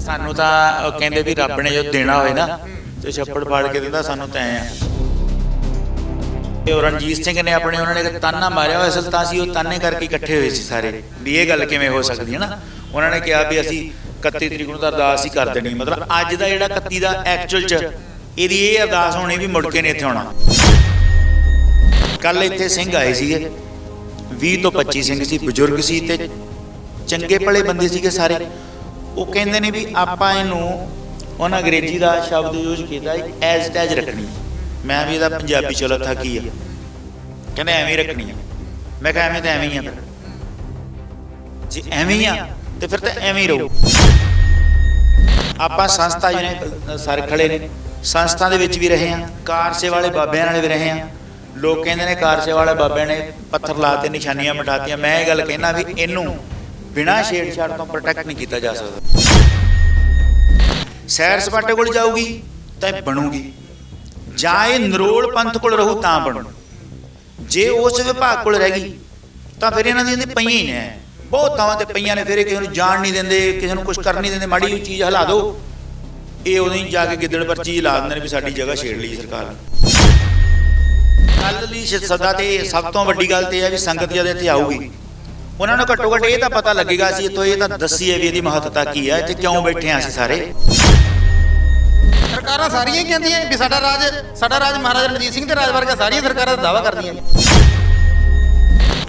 ਸਾਨੂੰ ਤਾਂ ਉਹ ਕਹਿੰਦੇ ਵੀ ਰੱਬ ਨੇ ਜੋ ਦੇਣਾ ਹੋਏ ਨਾ, ਤੇ ਛੱਪੜ ਫਾੜ ਕੇ ਦਿੰਦਾ, ਸਾਨੂੰ ਤਾਂ ਆ। ਤੇ ਰਣਜੀਤ ਸਿੰਘ ਨੇ ਆਪਣੇ ਉਹਨਾਂ ਨੇ ਇੱਕ ਤਾਨਾ ਮਾਰਿਆ ਹੋਇਆ ਅਸਲ ਤਾਂ ਅਸੀਂ ਉਹ ਤਾਨੇ ਕਰਕੇ ਇਕੱਠੇ ਹੋਏ ਸੀ ਸਾਰੇ, ਵੀ ਇਹ ਗੱਲ ਕਿਵੇਂ ਹੋ ਸਕਦੀ ਹੈ ਨਾ? ਉਹਨਾਂ ਨੇ ਕਿਹਾ ਵੀ ਅਸੀਂ 31 ਤਰੀਕ ਨੂੰ ਤਾਂ ਅਰਦਾਸ ਹੀ ਕਰ ਦੇਣੀ, ਮਤਲਬ ਅੱਜ ਦਾ ਜਿਹੜਾ 31 ਦਾ ਐਕਚੁਅਲ ਚ, ਇਹਦੀ ਇਹ ਅਰਦਾਸ ਹੋਣੀ ਵੀ ਮੁੜ ਕੇ ਨਹੀਂ ਇੱਥੇ ਆਉਣਾ। ਕੱਲ ਇੱਥੇ ਸਿੰਘ ਆਏ ਸੀਗੇ 20 ਤੋਂ 25 ਸਿੰਘ ਸੀ, ਬਜ਼ੁਰਗ ਸੀ ਤੇ ਚੰਗੇ ਭਲੇ ਬੰਦੇ ਸੀਗੇ ਸਾਰੇ। ਉਹ ਕਹਿੰਦੇ ਨੇ ਵੀ ਆਪਾਂ ਇਹਨੂੰ ਉਹਨਾਂ ਅੰਗਰੇਜ਼ੀ ਦਾ ਸ਼ਬਦ ਯੂਜ਼ ਕੀਤਾ ਐਜ਼ ਟੈਜ ਰੱਖਣੀ। ਮੈਂ ਵੀ ਇਹਦਾ ਪੰਜਾਬੀ ਚਲੋ ਲੱਥਾ ਕੀ ਆ। ਕਹਿੰਦੇ ਐਵੇਂ ਰੱਖਣੀ ਆ। ਮੈਂ ਕਿਹਾ ਐਵੇਂ ਤਾਂ ਐਵੇਂ ਹੀ ਆ ਫਿਰ ਜੇ ਐਵੇਂ ਹੀ ਆ, ਤੇ ਫਿਰ ਤਾਂ ਐਵੇਂ ਹੀ ਰਹੂ। ਆਪਾਂ ਸੰਸਥਾ ਜਿਹਨੇ ਸਰ ਖੜੇ ਨੇ, ਸੰਸਥਾ ਦੇ ਵਿੱਚ ਵੀ ਰਹੇ ਆ ਸੇਵਾ ਵਾਲੇ ਬਾਬਿਆਂ ਨਾਲ ਵੀ ਰਹੇ ਆ ਲੋਕ ਕਹਿੰਦੇ ਨੇ ਕਾਰ ਸੇਵਾ ਵਾਲੇ ਬਾਬਿਆਂ ਨੇ ਪੱਥਰ ਲਾਤੇ ਨਿਸ਼ਾਨੀਆਂ ਮਿਟਾਤੀਆਂ। ਮੈਂ ਇਹ ਗੱਲ ਕਹਿਣਾ ਵੀ ਇਹਨੂੰ ਬਿਨਾਂ ਛੇੜਛਾੜ ਤੋਂ ਪ੍ਰੋਟੈਕਟ ਨਹੀਂ ਕੀਤਾ ਜਾ ਸਕਦਾ। ਸੈਰ ਸਪਾਟੇ ਕੋਲ ਜਾਊਗੀ ਤਾਂ ਬਣੂਗੀ। ਜਾਂ ਇਹ ਨਰੋਲ ਪੰਥ ਕੋਲ ਰਹੂ ਤਾਂ ਬਣੂ। ਜੇ ਉਸ ਵਿਭਾਗ ਕੋਲ ਰਹਿ ਗਈ, ਤਾਂ ਫਿਰ ਇਹਨਾਂ ਦੀਆਂ ਪਈਆਂ ਹੀ ਨੇ। ਬਹੁਤ ਥਾਵਾਂ ਤੇ ਪਈਆਂ ਨੇ, ਫਿਰ ਇਹ ਕਿਸੇ ਨੂੰ ਜਾਣ ਨਹੀਂ ਦਿੰਦੇ, ਕਿਸੇ ਨੂੰ ਕੁਝ ਕਰ ਨਹੀਂ ਦਿੰਦੇ, ਮਾੜੀ ਜਿਹੀ ਚੀਜ਼ ਹਿਲਾ ਦਿਓ। ਇਹ ਉਦੋਂ ਹੀ ਜਾ ਕੇ ਗਿੱਦੜ ਪਰਚੀ ਲਾ ਦਿੰਦੇ ਨੇ ਵੀ ਸਾਡੀ ਜਗ੍ਹਾ ਛੇੜ ਲਈ ਸਰਕਾਰ ਨੇ। ਕੱਲ ਲਈ ਸਦਾ ਤੇ ਸਭ ਤੋਂ ਵੱਡੀ ਗੱਲ ਤੇ ਇਹ ਹੈ ਵੀ ਸੰਗਤ ਜਦ ਇੱਥੇ ਆਊਗੀ ਉਹਨਾਂ ਨੂੰ ਘੱਟੋ ਘੱਟ ਇਹ ਤਾਂ ਪਤਾ ਲੱਗੇਗਾ ਸੀ ਇੱਥੋਂ ਇਹ ਤਾਂ ਦੱਸੀਏ ਵੀ ਇਹਦੀ ਮਹੱਤਤਾ ਕੀ ਹੈ ਇੱਥੇ ਕਿਉਂ ਬੈਠੇ ਆ ਅਸੀਂ ਸਾਰੇ। ਸਰਕਾਰਾਂ ਸਾਰੀਆਂ ਹੀ ਕਹਿੰਦੀਆਂ ਵੀ ਸਾਡਾ ਰਾਜ ਸਾਡਾ ਰਾਜ ਮਹਾਰਾਜਾ ਰਣਜੀਤ ਸਿੰਘ ਦੇ ਰਾਜ ਵਰਗਾ ਸਾਰੀਆਂ ਸਰਕਾਰਾਂ ਦਾ ਦਾਅਵਾ ਕਰਦੀਆਂ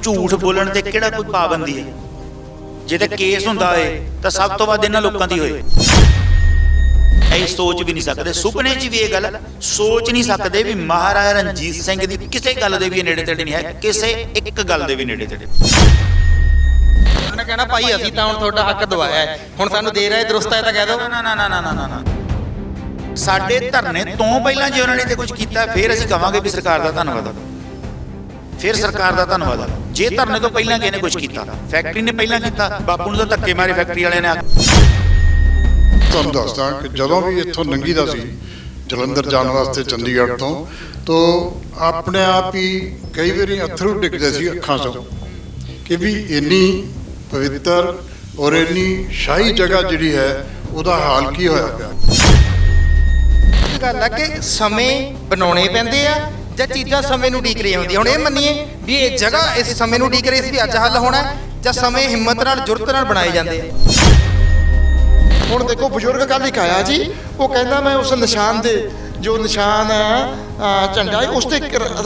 ਝੂਠ ਬੋਲਣ ਤੇ ਕਿਹੜਾ ਕੋਈ ਪਾਬੰਦੀ ਹੈ? ਜੇ ਤੇ ਕੇਸ ਹੁੰਦਾ ਹੋਏ ਤਾਂ ਸਭ ਤੋਂ ਵੱਧ ਇਹਨਾਂ ਲੋਕਾਂ ਦੀ ਹੋਏ। ਇਹ ਸੋਚ ਵੀ ਨਹੀਂ ਸਕਦੇ ਸੁਪਨੇ 'ਚ ਵੀ ਇਹ ਗੱਲ ਸੋਚ ਨਹੀਂ ਸਕਦੇ ਵੀ ਮਹਾਰਾਜਾ ਰਣਜੀਤ ਸਿੰਘ ਦੀ ਕਿਸੇ ਗੱਲ ਦੇ ਵੀ ਨੇੜੇ ਤੇੜੇ ਨਹੀਂ ਹੈ ਕਿਸੇ ਇੱਕ ਗੱਲ ਦੇ ਵੀ ਨੇੜੇ ਤੇੜੇ। ਨੇ ਕਹਿਣਾ ਭਾਈ ਅਸੀਂ ਤਾਂ ਹੁਣ ਤੁਹਾਡਾ ਹੱਕ ਦਵਾਇਆ ਹੈ ਹੁਣ ਸਾਨੂੰ ਦੇ ਰਹੇ ਦਰੁਸਤ ਹੈ ਤਾਂ ਕਹਿ ਦਿਓ ਨਾ ਨਾ ਨਾ ਨਾ ਨਾ ਨਾ ਸਾਡੇ ਧਰਨੇ ਤੋਂ ਪਹਿਲਾਂ ਜੇ ਉਹਨਾਂ ਨੇ ਤੇ ਕੁਝ ਕੀਤਾ ਫਿਰ ਅਸੀਂ ਕਵਾਂਗੇ ਵੀ ਸਰਕਾਰ ਦਾ ਧੰਨਵਾਦ ਆ। ਫਿਰ ਸਰਕਾਰ ਦਾ ਧੰਨਵਾਦ। ਜੇ ਧਰਨੇ ਤੋਂ ਪਹਿਲਾਂ ਕਿਸੇ ਨੇ ਕੁਝ ਕੀਤਾ ਫੈਕਟਰੀ ਨੇ ਪਹਿਲਾਂ ਕੀਤਾ ਬਾਪੂ ਨੂੰ ਤਾਂ ਧੱਕੇ ਮਾਰੇ ਫੈਕਟਰੀ ਵਾਲਿਆਂ ਨੇ। ਤੁਹਾਨੂੰ ਦੱਸਦਾ ਕਿ ਜਦੋਂ ਵੀ ਇੱਥੋਂ ਲੰਘੀਦਾ ਸੀ ਜਲੰਧਰ ਜਾਣ ਵਾਸਤੇ ਚੰਡੀਗੜ੍ਹ ਤੋਂ ਤੋਂ ਆਪਣੇ ਆਪ ਹੀ ਕਈ ਵਾਰੀ ਅਥਰੂ ਡਿੱਗਦੇ ਸੀ ਅੱਖਾਂ ਤੋਂ ਕਿ ਵੀ ਇੰਨੀ ਪਵਿੱਤਰ ਔਰ ਇੰਨੀ ਸ਼ਾਹੀ ਜਗ੍ਹਾ ਜਿਹੜੀ ਹੈ ਉਹਦਾ ਹਾਲ ਕੀ ਹੋਇਆ ਪਿਆ? ਗੱਲ ਹੈ ਕਿ ਸਮੇਂ ਬਣਾਉਣੇ ਪੈਂਦੇ ਆ ਜਾਂ ਚੀਜ਼ਾਂ ਸਮੇਂ ਨੂੰ ਢੀਕ ਰਹੀਆਂ ਹੁੰਦੀਆਂ? ਹੁਣ ਇਹ ਮੰਨੀਏ ਵੀ ਇਹ ਜਗ੍ਹਾ ਇਸ ਸਮੇਂ ਨੂੰ ਢੀਕ ਰਹੀ ਸੀ ਵੀ ਅੱਜ ਹੱਲ ਹੋਣਾ ਜਾਂ ਸਮੇਂ ਹਿੰਮਤ ਨਾਲ ਜੁਰਤ ਨਾਲ ਬਣਾਏ ਜਾਂਦੇ ਆ। ਹੁਣ ਦੇਖੋ ਬਜ਼ੁਰਗ ਕੱਲ ਇੱਕ ਆਇਆ ਜੀ ਉਹ ਕਹਿੰਦਾ ਮੈਂ ਉਸ ਨਿਸ਼ਾਨ ਦੇ ਜੋ ਨਿਸ਼ਾਨ ਹੈ ਝੰਡਾ ਉਸ ਤੇ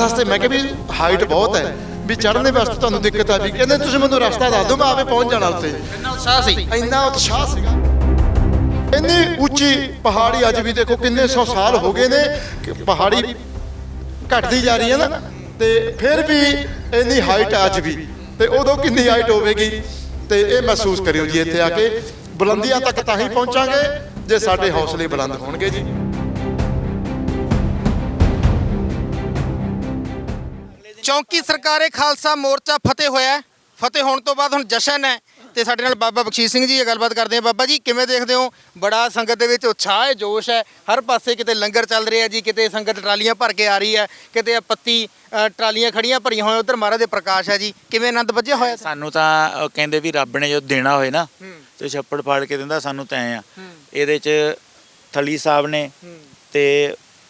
ਰਸਤੇ ਮੈਂ ਕਿਹਾ ਵੀ ਹਾਈਟ ਬਹੁਤ ਹੈ। ਵੀ ਚੜ੍ਹਨੇ ਵਾਸਤੇ ਤੁਹਾਨੂੰ ਦਿੱਕਤ ਆ ਵੀ ਕਹਿੰਦੇ ਤੁਸੀਂ ਮੈਨੂੰ ਰਸਤਾ ਦੱਸ ਦਿਓ, ਮੈਂ ਆਪੇ ਪਹੁੰਚ ਜਾਣਾ ਉੱਤੇ ਇੰਨਾ ਉਤਸ਼ਾਹ ਸੀ ਇੰਨਾ ਉਤਸ਼ਾਹ ਸੀਗਾ। ਇੰਨੀ ਉੱਚੀ ਪਹਾੜੀ ਅੱਜ ਵੀ ਦੇਖੋ ਕਿੰਨੇ ਸੌ ਸਾਲ ਹੋ ਗਏ ਨੇ ਕਿ ਪਹਾੜੀ ਘਟਦੀ ਜਾ ਰਹੀ ਹੈ ਨਾ, ਤੇ ਫਿਰ ਵੀ ਇੰਨੀ ਹਾਈਟ ਅੱਜ ਵੀ। ਤੇ ਉਦੋਂ ਕਿੰਨੀ ਹਾਈਟ ਹੋਵੇਗੀ? ਤੇ ਇਹ ਮਹਿਸੂਸ ਕਰਿਓ ਜੀ ਇੱਥੇ ਆ ਕੇ। ਬੁਲੰਦੀਆਂ ਤੱਕ ਤਾਂ ਹੀ ਪਹੁੰਚਾਂਗੇ ਜੇ ਸਾਡੇ ਹੌਸਲੇ ਬੁਲੰਦ ਹੋਣਗੇ ਜੀ। ਚੌਂਕੀ ਸਰਕਾਰੇ ਖਾਲਸਾ ਮੋਰਚਾ ਫਤਿਹ ਹੋਇਆ। ਫਤਿਹ ਹੋਣ ਤੋਂ ਬਾਅਦ ਹੁਣ ਜਸ਼ਨ ਹੈ ਤੇ ਸਾਡੇ ਨਾਲ ਬਾਬਾ ਬਖਸ਼ੀਸ਼ ਸਿੰਘ ਜੀ ਇਹ ਗੱਲਬਾਤ ਕਰਦੇ ਆ। ਬਾਬਾ ਜੀ ਕਿਵੇਂ ਦੇਖਦੇ ਹੋ? ਬੜਾ ਸੰਗਤ ਦੇ ਵਿੱਚ ਉਤਸ਼ਾਹ ਹੈ ਜੋਸ਼ ਹੈ। ਹਰ ਪਾਸੇ ਕਿਤੇ ਲੰਗਰ ਚੱਲ ਰਿਹਾ ਜੀ ਕਿਤੇ ਸੰਗਤ ਟਰਾਲੀਆਂ ਭਰ ਕੇ ਆ ਰਹੀ ਹੈ ਕਿਤੇ ਪੱਤੀ ਟਰਾਲੀਆਂ ਖੜੀਆਂ ਭਰੀਆਂ ਹੋਈਆਂ ਉਧਰ ਮਹਾਰਾਜ ਦੇ ਪ੍ਰਕਾਸ਼ ਹੈ ਜੀ। ਕਿਵੇਂ ਆਨੰਦ ਵੱਜਿਆ ਹੋਇਆ? ਸਾਨੂੰ ਤਾਂ ਕਹਿੰਦੇ ਵੀ ਰੱਬ ਨੇ ਜੋ ਦੇਣਾ ਹੋਏ ਨਾ ਤੇ ਛੱਪੜ ਫਾੜ ਕੇ ਦਿੰਦਾ ਸਾਨੂੰ ਤਾਂ ਆ। ਇਹਦੇ 'ਚ ਥਲੀ ਸਾਹਿਬ ਨੇ ਤੇ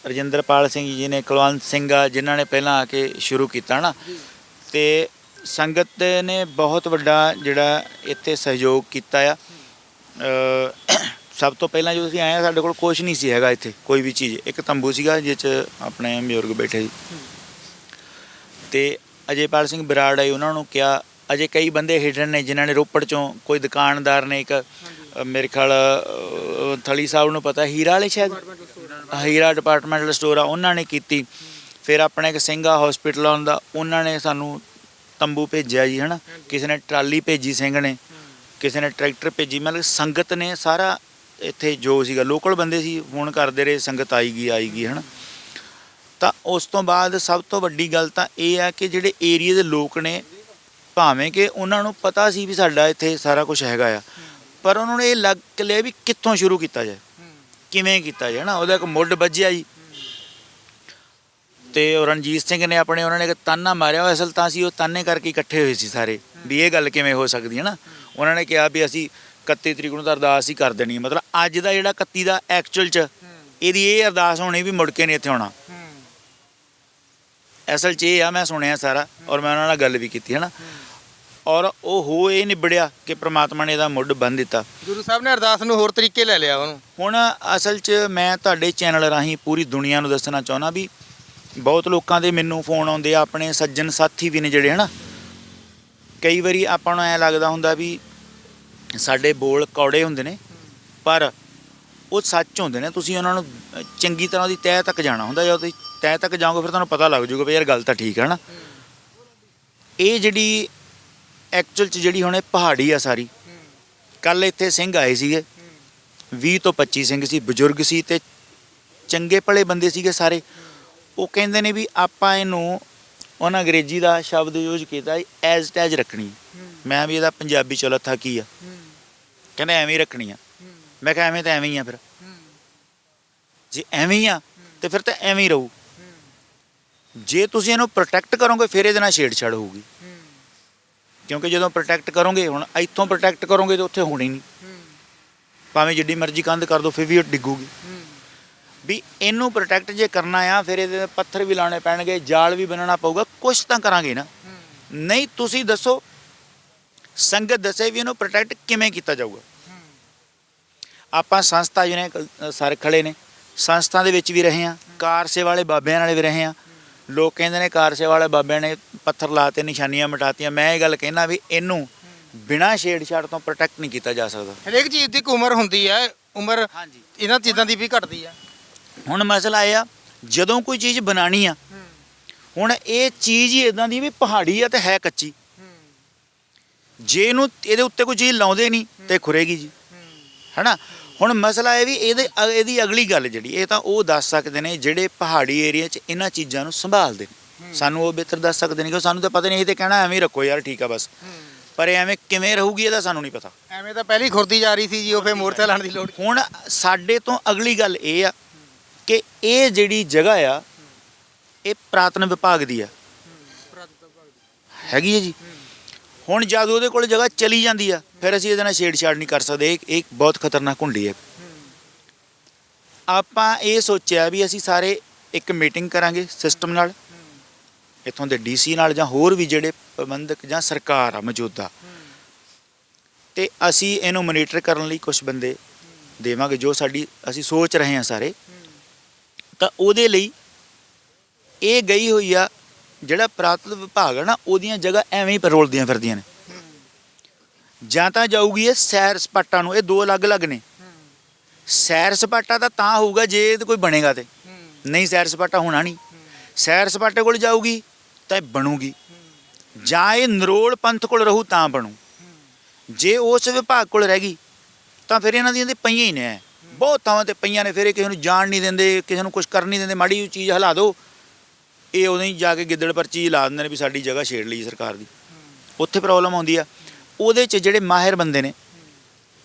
ਰਜਿੰਦਰਪਾਲ ਸਿੰਘ ਜੀ ਨੇ ਕੁਲਵੰਤ ਸਿੰਘ ਆ ਜਿਨ੍ਹਾਂ ਨੇ ਪਹਿਲਾਂ ਆ ਕੇ ਸ਼ੁਰੂ ਕੀਤਾ ਨਾ। ਤੇ ਸੰਗਤ ਨੇ ਬਹੁਤ ਵੱਡਾ ਜਿਹੜਾ ਇੱਥੇ ਸਹਿਯੋਗ ਕੀਤਾ ਆ। ਸਭ ਤੋਂ ਪਹਿਲਾਂ ਜਦੋਂ ਅਸੀਂ ਆਏ ਸਾਡੇ ਕੋਲ ਕੁਝ ਨਹੀਂ ਸੀ ਹੈਗਾ ਇੱਥੇ ਕੋਈ ਵੀ ਚੀਜ਼। ਇੱਕ ਤੰਬੂ ਸੀਗਾ ਜਿਸ 'ਚ ਆਪਣੇ ਬਜ਼ੁਰਗ ਬੈਠੇ ਸੀ। ਤੇ ਅਜੇਪਾਲ ਸਿੰਘ ਬਰਾੜ ਆਏ ਉਹਨਾਂ ਨੂੰ ਕਿਹਾ ਅਜੇ ਕਈ ਬੰਦੇ ਹਿਡਨ ਨੇ ਜਿਨ੍ਹਾਂ ਨੇ ਰੋਪੜ ਚੋਂ ਕੋਈ ਦੁਕਾਨਦਾਰ ਨੇ ਇੱਕ ਮੇਰੇ ਖਿਆਲ ਥਲੀ ਸਾਹਿਬ ਨੂੰ ਪਤਾ ਹੀਰਾ ਵਾਲੇ ਸ਼ਾਇਦ? ਹੀਰਾ ਡਿਪਾਰਟਮੈਂਟਲ ਸਟੋਰ ਆ ਉਹਨਾਂ ਨੇ ਕੀਤੀ। ਫਿਰ ਆਪਣੇ ਇੱਕ ਸਿੰਘਾ ਹਸਪੀਟਲ ਆਉਂਦਾ ਉਹਨਾਂ ਨੇ ਸਾਨੂੰ ਤੰਬੂ ਭੇਜਿਆ ਜੀ ਹਨਾ। ਕਿਸੇ ਨੇ ਟਰਾਲੀ ਭੇਜੀ ਸਿੰਘ ਨੇ ਕਿਸੇ ਨੇ ਟਰੈਕਟਰ ਭੇਜੀ। ਮਤਲਬ ਸੰਗਤ ਨੇ ਸਾਰਾ ਇੱਥੇ ਜੋ ਸੀਗਾ ਲੋਕਲ ਬੰਦੇ ਸੀ ਫੋਨ ਕਰਦੇ ਰਹੇ ਸੰਗਤ ਆਈ ਗਈ ਆਈ ਗਈ ਹਨਾ। ਤਾਂ ਉਸ ਤੋਂ ਬਾਅਦ ਸਭ ਤੋਂ ਵੱਡੀ ਗੱਲ ਤਾਂ ਇਹ ਆ ਕਿ ਜਿਹੜੇ ਏਰੀਆ ਦੇ ਲੋਕ ਨੇ ਭਾਵੇਂ ਕਿ ਉਹਨਾਂ ਨੂੰ ਪਤਾ ਸੀ ਵੀ ਸਾਡਾ ਇੱਥੇ ਸਾਰਾ ਕੁਝ ਹੈਗਾ ਆ ਪਰ ਉਹਨਾਂ ਨੇ ਇਹ ਲੱਗ ਲਿਆ ਵੀ ਕਿੱਥੋਂ ਸ਼ੁਰੂ ਕੀਤਾ ਜਾਏ। ਕਿਵੇਂ ਕੀਤਾ ਜਾਏ ਨਾ ਉਹਦਾ ਇੱਕ ਮੁੱਢ ਵੱਜਿਆ ਜੀ। ਤੇ ਉਹ ਰਣਜੀਤ ਸਿੰਘ ਨੇ ਆਪਣੇ ਉਹਨਾਂ ਨੇ ਇੱਕ ਤਾਨਾ ਮਾਰਿਆ ਹੋਇਆ ਅਸਲ ਤਾਂ ਅਸੀਂ ਉਹ ਤਾਨੇ ਕਰਕੇ ਇਕੱਠੇ ਹੋਏ ਸੀ ਸਾਰੇ ਵੀ ਇਹ ਗੱਲ ਕਿਵੇਂ ਹੋ ਸਕਦੀ ਹੈ ਨਾ ਉਹਨਾਂ ਨੇ ਕਿਹਾ ਵੀ ਅਸੀਂ 31 ਤਰੀਕ ਨੂੰ ਤਾਂ ਅਰਦਾਸ ਹੀ ਕਰ ਦੇਣੀ ਹੈ। ਮਤਲਬ ਅੱਜ ਦਾ ਜਿਹੜਾ 31 ਦਾ ਐਕਚੁਅਲ ਚ ਇਹਦੀ ਇਹ ਅਰਦਾਸ ਹੋਣੀ ਵੀ ਮੁੜ ਕੇ ਨਹੀਂ ਇੱਥੇ ਆਉਣਾ। ਅਸਲ 'ਚ ਇਹ ਆ ਮੈਂ ਸੁਣਿਆ ਸਾਰਾ ਔਰ ਮੈਂ ਉਹਨਾਂ ਨਾਲ ਗੱਲ ਵੀ ਕੀਤੀ ਹੈ ਨਾ ਔਰ ਉਹ ਹੋ ਇਹ ਨਿਬੜਿਆ ਕਿ ਪ੍ਰਮਾਤਮਾ ਨੇ ਇਹਦਾ ਮੁੱਢ ਬੰਨ ਦਿੱਤਾ। ਗੁਰੂ ਸਾਹਿਬ ਨੇ ਅਰਦਾਸ ਨੂੰ ਹੋਰ ਤਰੀਕੇ ਲੈ ਲਿਆ ਉਹਨੂੰ। ਹੁਣ ਅਸਲ 'ਚ ਮੈਂ ਤੁਹਾਡੇ ਚੈਨਲ ਰਾਹੀਂ ਪੂਰੀ ਦੁਨੀਆ ਨੂੰ ਦੱਸਣਾ ਚਾਹੁੰਦਾ ਵੀ ਬਹੁਤ ਲੋਕਾਂ ਦੇ ਮੈਨੂੰ ਫੋਨ ਆਉਂਦੇ ਆ ਆਪਣੇ ਸੱਜਣ ਸਾਥੀ ਵੀ ਨੇ ਜਿਹੜੇ ਹਨਾ? ਕਈ ਵਾਰੀ ਆਪਾਂ ਨੂੰ ਐ ਲੱਗਦਾ ਹੁੰਦਾ ਵੀ ਸਾਡੇ ਬੋਲ ਕੌੜੇ ਹੁੰਦੇ ਨੇ ਪਰ ਉਹ ਸੱਚ ਹੁੰਦੇ ਨੇ। ਤੁਸੀਂ ਉਹਨਾਂ ਨੂੰ ਚੰਗੀ ਤਰ੍ਹਾਂ ਦੀ ਤਹਿ ਤੱਕ ਜਾਣਾ ਹੁੰਦਾ ਜਦੋਂ ਤੁਸੀਂ ਤਹਿ ਤੱਕ ਜਾਓਗੇ ਫਿਰ ਤੁਹਾਨੂੰ ਪਤਾ ਲੱਗ ਜਾਊਗਾ ਵੀ ਯਾਰ ਗੱਲ ਤਾਂ ਠੀਕ ਹੈ ਨਾ ਇਹ ਜਿਹੜੀ ਐਕਚੁਅਲ ਚ ਜਿਹੜੀ ਹੁਣ ਇਹ ਪਹਾੜੀ ਆ ਸਾਰੀ। ਕੱਲ ਇੱਥੇ ਸਿੰਘ ਆਏ ਸੀਗੇ। 20 ਤੋਂ 25 ਸਿੰਘ ਸੀ, ਬਜ਼ੁਰਗ ਸੀ ਤੇ ਚੰਗੇ ਭਲੇ ਬੰਦੇ ਸੀਗੇ ਸਾਰੇ। ਉਹ ਕਹਿੰਦੇ ਨੇ ਵੀ ਆਪਾਂ ਇਹਨੂੰ ਉਹਨਾਂ ਅੰਗਰੇਜ਼ੀ ਦਾ ਸ਼ਬਦ ਯੂਜ਼ ਕੀਤਾ ਐਜ਼ ਟੈਜ ਰੱਖਣੀ। ਮੈਂ ਵੀ ਇਹਦਾ ਪੰਜਾਬੀ ਚਲੋ ਲੱਥਾ ਕੀ ਆ? ਕਹਿੰਦੇ ਐਵੇਂ ਹੀ ਰੱਖਣੀ ਆ। ਮੈਂ ਕਿਹਾ ਐਵੇਂ ਤਾਂ ਐਵੇਂ ਹੀ ਆ ਫਿਰ। ਜੇ ਐਵੇਂ ਹੀ ਆ, ਤੇ ਫਿਰ ਤਾਂ ਐਵੇਂ ਹੀ ਰਹੂ। ਜੇ ਤੁਸੀਂ ਇਹਨੂੰ ਪ੍ਰੋਟੈਕਟ ਕਰੋਗੇ, ਫਿਰ ਇਹਦੇ ਨਾਲ ਛੇੜਛਾੜ ਹੋਊਗੀ। ਕਿਉਂਕਿ ਜਦੋਂ ਪ੍ਰੋਟੈਕਟ ਕਰੋਗੇ ਹੁਣ ਇੱਥੋਂ ਪ੍ਰੋਟੈਕਟ ਕਰੋਗੇ ਤੇ ਉੱਥੇ ਹੋਣੀ ਨਹੀਂ। ਭਾਵੇਂ ਜਿੱਡੀ ਮਰਜ਼ੀ ਕੰਧ ਕਰ ਦੋ ਫਿਰ ਵੀ ਉਹ ਡਿੱਗੂਗੀ। ਵੀ ਇਹਨੂੰ ਪ੍ਰੋਟੈਕਟ ਜੇ ਕਰਨਾ ਆ ਫਿਰ ਇਹਦੇ ਪੱਥਰ ਵੀ ਲਾਉਣੇ ਪੈਣਗੇ ਜਾਲ ਵੀ ਬਣਾਉਣਾ ਪਊਗਾ ਕੁਝ ਤਾਂ ਕਰਾਂਗੇ ਨਾ। ਨਹੀਂ ਤੁਸੀਂ ਦੱਸੋ ਸੰਗਤ ਦੱਸੇ ਵੀ ਇਹਨੂੰ ਪ੍ਰੋਟੈਕਟ ਕਿਵੇਂ ਕੀਤਾ ਜਾਊਗਾ। ਆਪਾਂ ਸੰਸਥਾ ਜਿਹਨੇ ਸਰ ਖੜੇ ਨੇ ਸੰਸਥਾ ਦੇ ਵਿੱਚ ਵੀ ਰਹੇ ਆ ਕਾਰ ਸੇਵਾ ਵਾਲੇ ਬਾਬਿਆਂ ਨਾਲ ਵੀ ਰਹੇ ਆ ਲੋਕ ਕਹਿੰਦੇ ਨੇ ਕਾਰ ਸੇਵਾ ਵਾਲੇ ਬਾਬਿਆਂ ਨੇ ਪੱਥਰ ਲਾਤੇ ਨਿਸ਼ਾਨੀਆਂ ਮਿਟਾਤੀਆਂ। ਮੈਂ ਇਹ ਗੱਲ ਕਹਿਣਾ ਵੀ ਇਹਨੂੰ ਬਿਨਾਂ ਛੇੜਛਾੜ ਤੋਂ ਪ੍ਰੋਟੈਕਟ ਨਹੀਂ ਕੀਤਾ ਜਾ ਸਕਦਾ। ਹਰੇਕ ਚੀਜ਼ ਦੀ ਇੱਕ ਉਮਰ ਹੁੰਦੀ ਹੈ ਉਮਰ ਇਹਨਾਂ ਚੀਜ਼ਾਂ ਦੀ ਵੀ ਘਟਦੀ ਹੈ। ਹੁਣ ਮਸਲਾ ਇਹ ਆ ਜਦੋਂ ਕੋਈ ਚੀਜ਼ ਬਣਾਣੀ ਆ ਹੁਣ ਇਹ ਚੀਜ਼ ਹੀ ਇਦਾਂ ਦੀ ਵੀ ਪਹਾੜੀ ਆ ਤੇ ਹੈ ਕੱਚੀ। ਜੇ ਇਹਨੂੰ ਇਹਦੇ ਉੱਤੇ ਕੋਈ ਚੀਜ਼ ਲਾਉਂਦੇ ਨਹੀਂ ਤੇ ਖੁਰੇਗੀ ਜੀ। ਹੈਨਾ? ਹੁਣ ਮਸਲਾ ਇਹ ਵੀ ਇਹਦੇ ਇਹਦੀ ਅਗਲੀ ਗੱਲ ਜਿਹੜੀ ਇਹ ਤਾਂ ਉਹ ਦੱਸ ਸਕਦੇ ਨੇ ਜਿਹੜੇ ਪਹਾੜੀ ਏਰੀਆ 'ਚ ਇਹਨਾਂ ਚੀਜ਼ਾਂ ਨੂੰ ਸੰਭਾਲਦੇ ਨੇ। ਸਾਨੂੰ ਉਹ ਬਿਹਤਰ ਦੱਸ ਸਕਦੇ ਨੇ ਕਿ ਸਾਨੂੰ ਤਾਂ ਪਤਾ ਨਹੀਂ ਇਹ ਤੇ ਕਹਿਣਾ ਐਵੇਂ ਰੱਖੋ ਯਾਰ ਠੀਕ ਆ ਬਸ। ਪਰ ਇਹ ਐਵੇਂ ਕਿਵੇਂ ਰਹੂਗੀ ਇਹਦਾ ਸਾਨੂੰ ਨਹੀਂ ਪਤਾ। ਐਵੇਂ ਤਾਂ ਪਹਿਲੀ ਖੁਰਦੀ ਜਾ ਰਹੀ ਸੀ ਜੀ ਉਹ ਫੇ ਮੋਰਚਾ ਲਾਣ ਦੀ ਲੋੜ ਹੁਣ ਸਾਡੇ ਤੋਂ ਅਗਲੀ ਗੱਲ ਇਹ ਆ ਕਿ ਇਹ ਜਿਹੜੀ ਜਗ੍ਹਾ ਆ ਇਹ ਪ੍ਰਾਤਨ ਵਿਭਾਗ ਦੀ ਆ। ਹੈਗੀ ਹੈ ਜੀ। ਹੁਣ ਜਦ ਉਹਦੇ ਕੋਲ ਜਗ੍ਹਾ ਚਲੀ ਜਾਂਦੀ ਆ, ਫਿਰ ਅਸੀਂ ਇਹਦੇ ਨਾਲ ਛੇੜਛਾੜ ਨਹੀਂ ਕਰ ਸਕਦੇ। ਇਹ ਬਹੁਤ ਖਤਰਨਾਕ ਹੁੰਡੀ ਹੈ। ਆਪਾਂ ਇਹ ਸੋਚਿਆ ਵੀ ਅਸੀਂ ਸਾਰੇ ਇੱਕ ਮੀਟਿੰਗ ਕਰਾਂਗੇ ਸਿਸਟਮ ਨਾਲ। ਇੱਥੋਂ ਦੇ ਡੀਸੀ ਨਾਲ ਜਾਂ ਹੋਰ ਵੀ ਜਿਹੜੇ ਪ੍ਰਬੰਧਕ ਜਾਂ ਸਰਕਾਰ ਆ ਮੌਜੂਦਾ। ਤੇ ਅਸੀਂ ਇਹਨੂੰ ਮੋਨੀਟਰ ਕਰਨ ਲਈ ਕੁਝ ਬੰਦੇ ਦੇਵਾਂਗੇ, ਜੋ ਸਾਡੀ ਅਸੀਂ ਸੋਚ ਰਹੇ ਹਾਂ ਸਾਰੇ। ਤਾਂ ਉਹਦੇ ਲਈ ਇਹ ਗਈ ਹੋਈ ਆ ਜਿਹੜਾ ਪ੍ਰਾਪਤ ਵਿਭਾਗ ਹੈ ਨਾ ਉਹਦੀਆਂ ਜਗ੍ਹਾ ਐਵੇਂ ਹੀ ਪਰੋਲਦੀਆਂ ਫਿਰਦੀਆਂ ਨੇ। ਜਾਂ ਤਾਂ ਜਾਊਗੀ ਇਹ ਸੈਰ ਸਪਾਟਾ ਨੂੰ ਇਹ ਦੋ ਅਲੱਗ-ਅਲੱਗ ਨੇ। ਸੈਰ ਸਪਾਟਾ ਤਾਂ ਤਾਂ ਹੋਊਗਾ ਜੇ ਇਹ ਕੋਈ ਬਣੇਗਾ ਤੇ। ਨਹੀਂ ਸੈਰ ਸਪਾਟਾ ਹੋਣਾ ਨਹੀਂ। ਸੈਰ ਸਪਾਟੇ ਕੋਲ ਜਾਊਗੀ ਤਾਂ ਇਹ ਬਣੂਗੀ। ਜਾਂ ਇਹ ਨਰੋਲ ਪੰਥ ਕੋਲ ਰਹੂ ਤਾਂ ਬਣੂ। ਜੇ ਉਸ ਵਿਭਾਗ ਕੋਲ ਰਹਿ ਗਈ ਤਾਂ ਫਿਰ ਇਹਨਾਂ ਦੀਆਂ ਤੇ ਪਈਆਂ ਹੀ ਨੇ ਬਹੁਤ ਥਾਵਾਂ ਤੇ ਪਈਆਂ ਨੇ ਫਿਰ ਇਹ ਕਿਸੇ ਨੂੰ ਜਾਣ ਨਹੀਂ ਦਿੰਦੇ ਕਿਸੇ ਨੂੰ ਕੁਝ ਕਰਨ ਨਹੀਂ ਦਿੰਦੇ ਮਾੜੀ ਚੀਜ਼ ਹਿਲਾ ਦਿਓ। ਇਹ ਉਦੋਂ ਹੀ ਜਾ ਕੇ ਗਿੱਦੜ ਪਰਚੀ ਲਾ ਦਿੰਦੇ ਨੇ ਵੀ ਸਾਡੀ ਜਗ੍ਹਾ ਛੇੜ ਲਈ ਸਰਕਾਰ ਦੀ। ਉੱਥੇ ਪ੍ਰੋਬਲਮ ਆਉਂਦੀ ਆ। ਉਹਦੇ 'ਚ ਜਿਹੜੇ ਮਾਹਿਰ ਬੰਦੇ ਨੇ,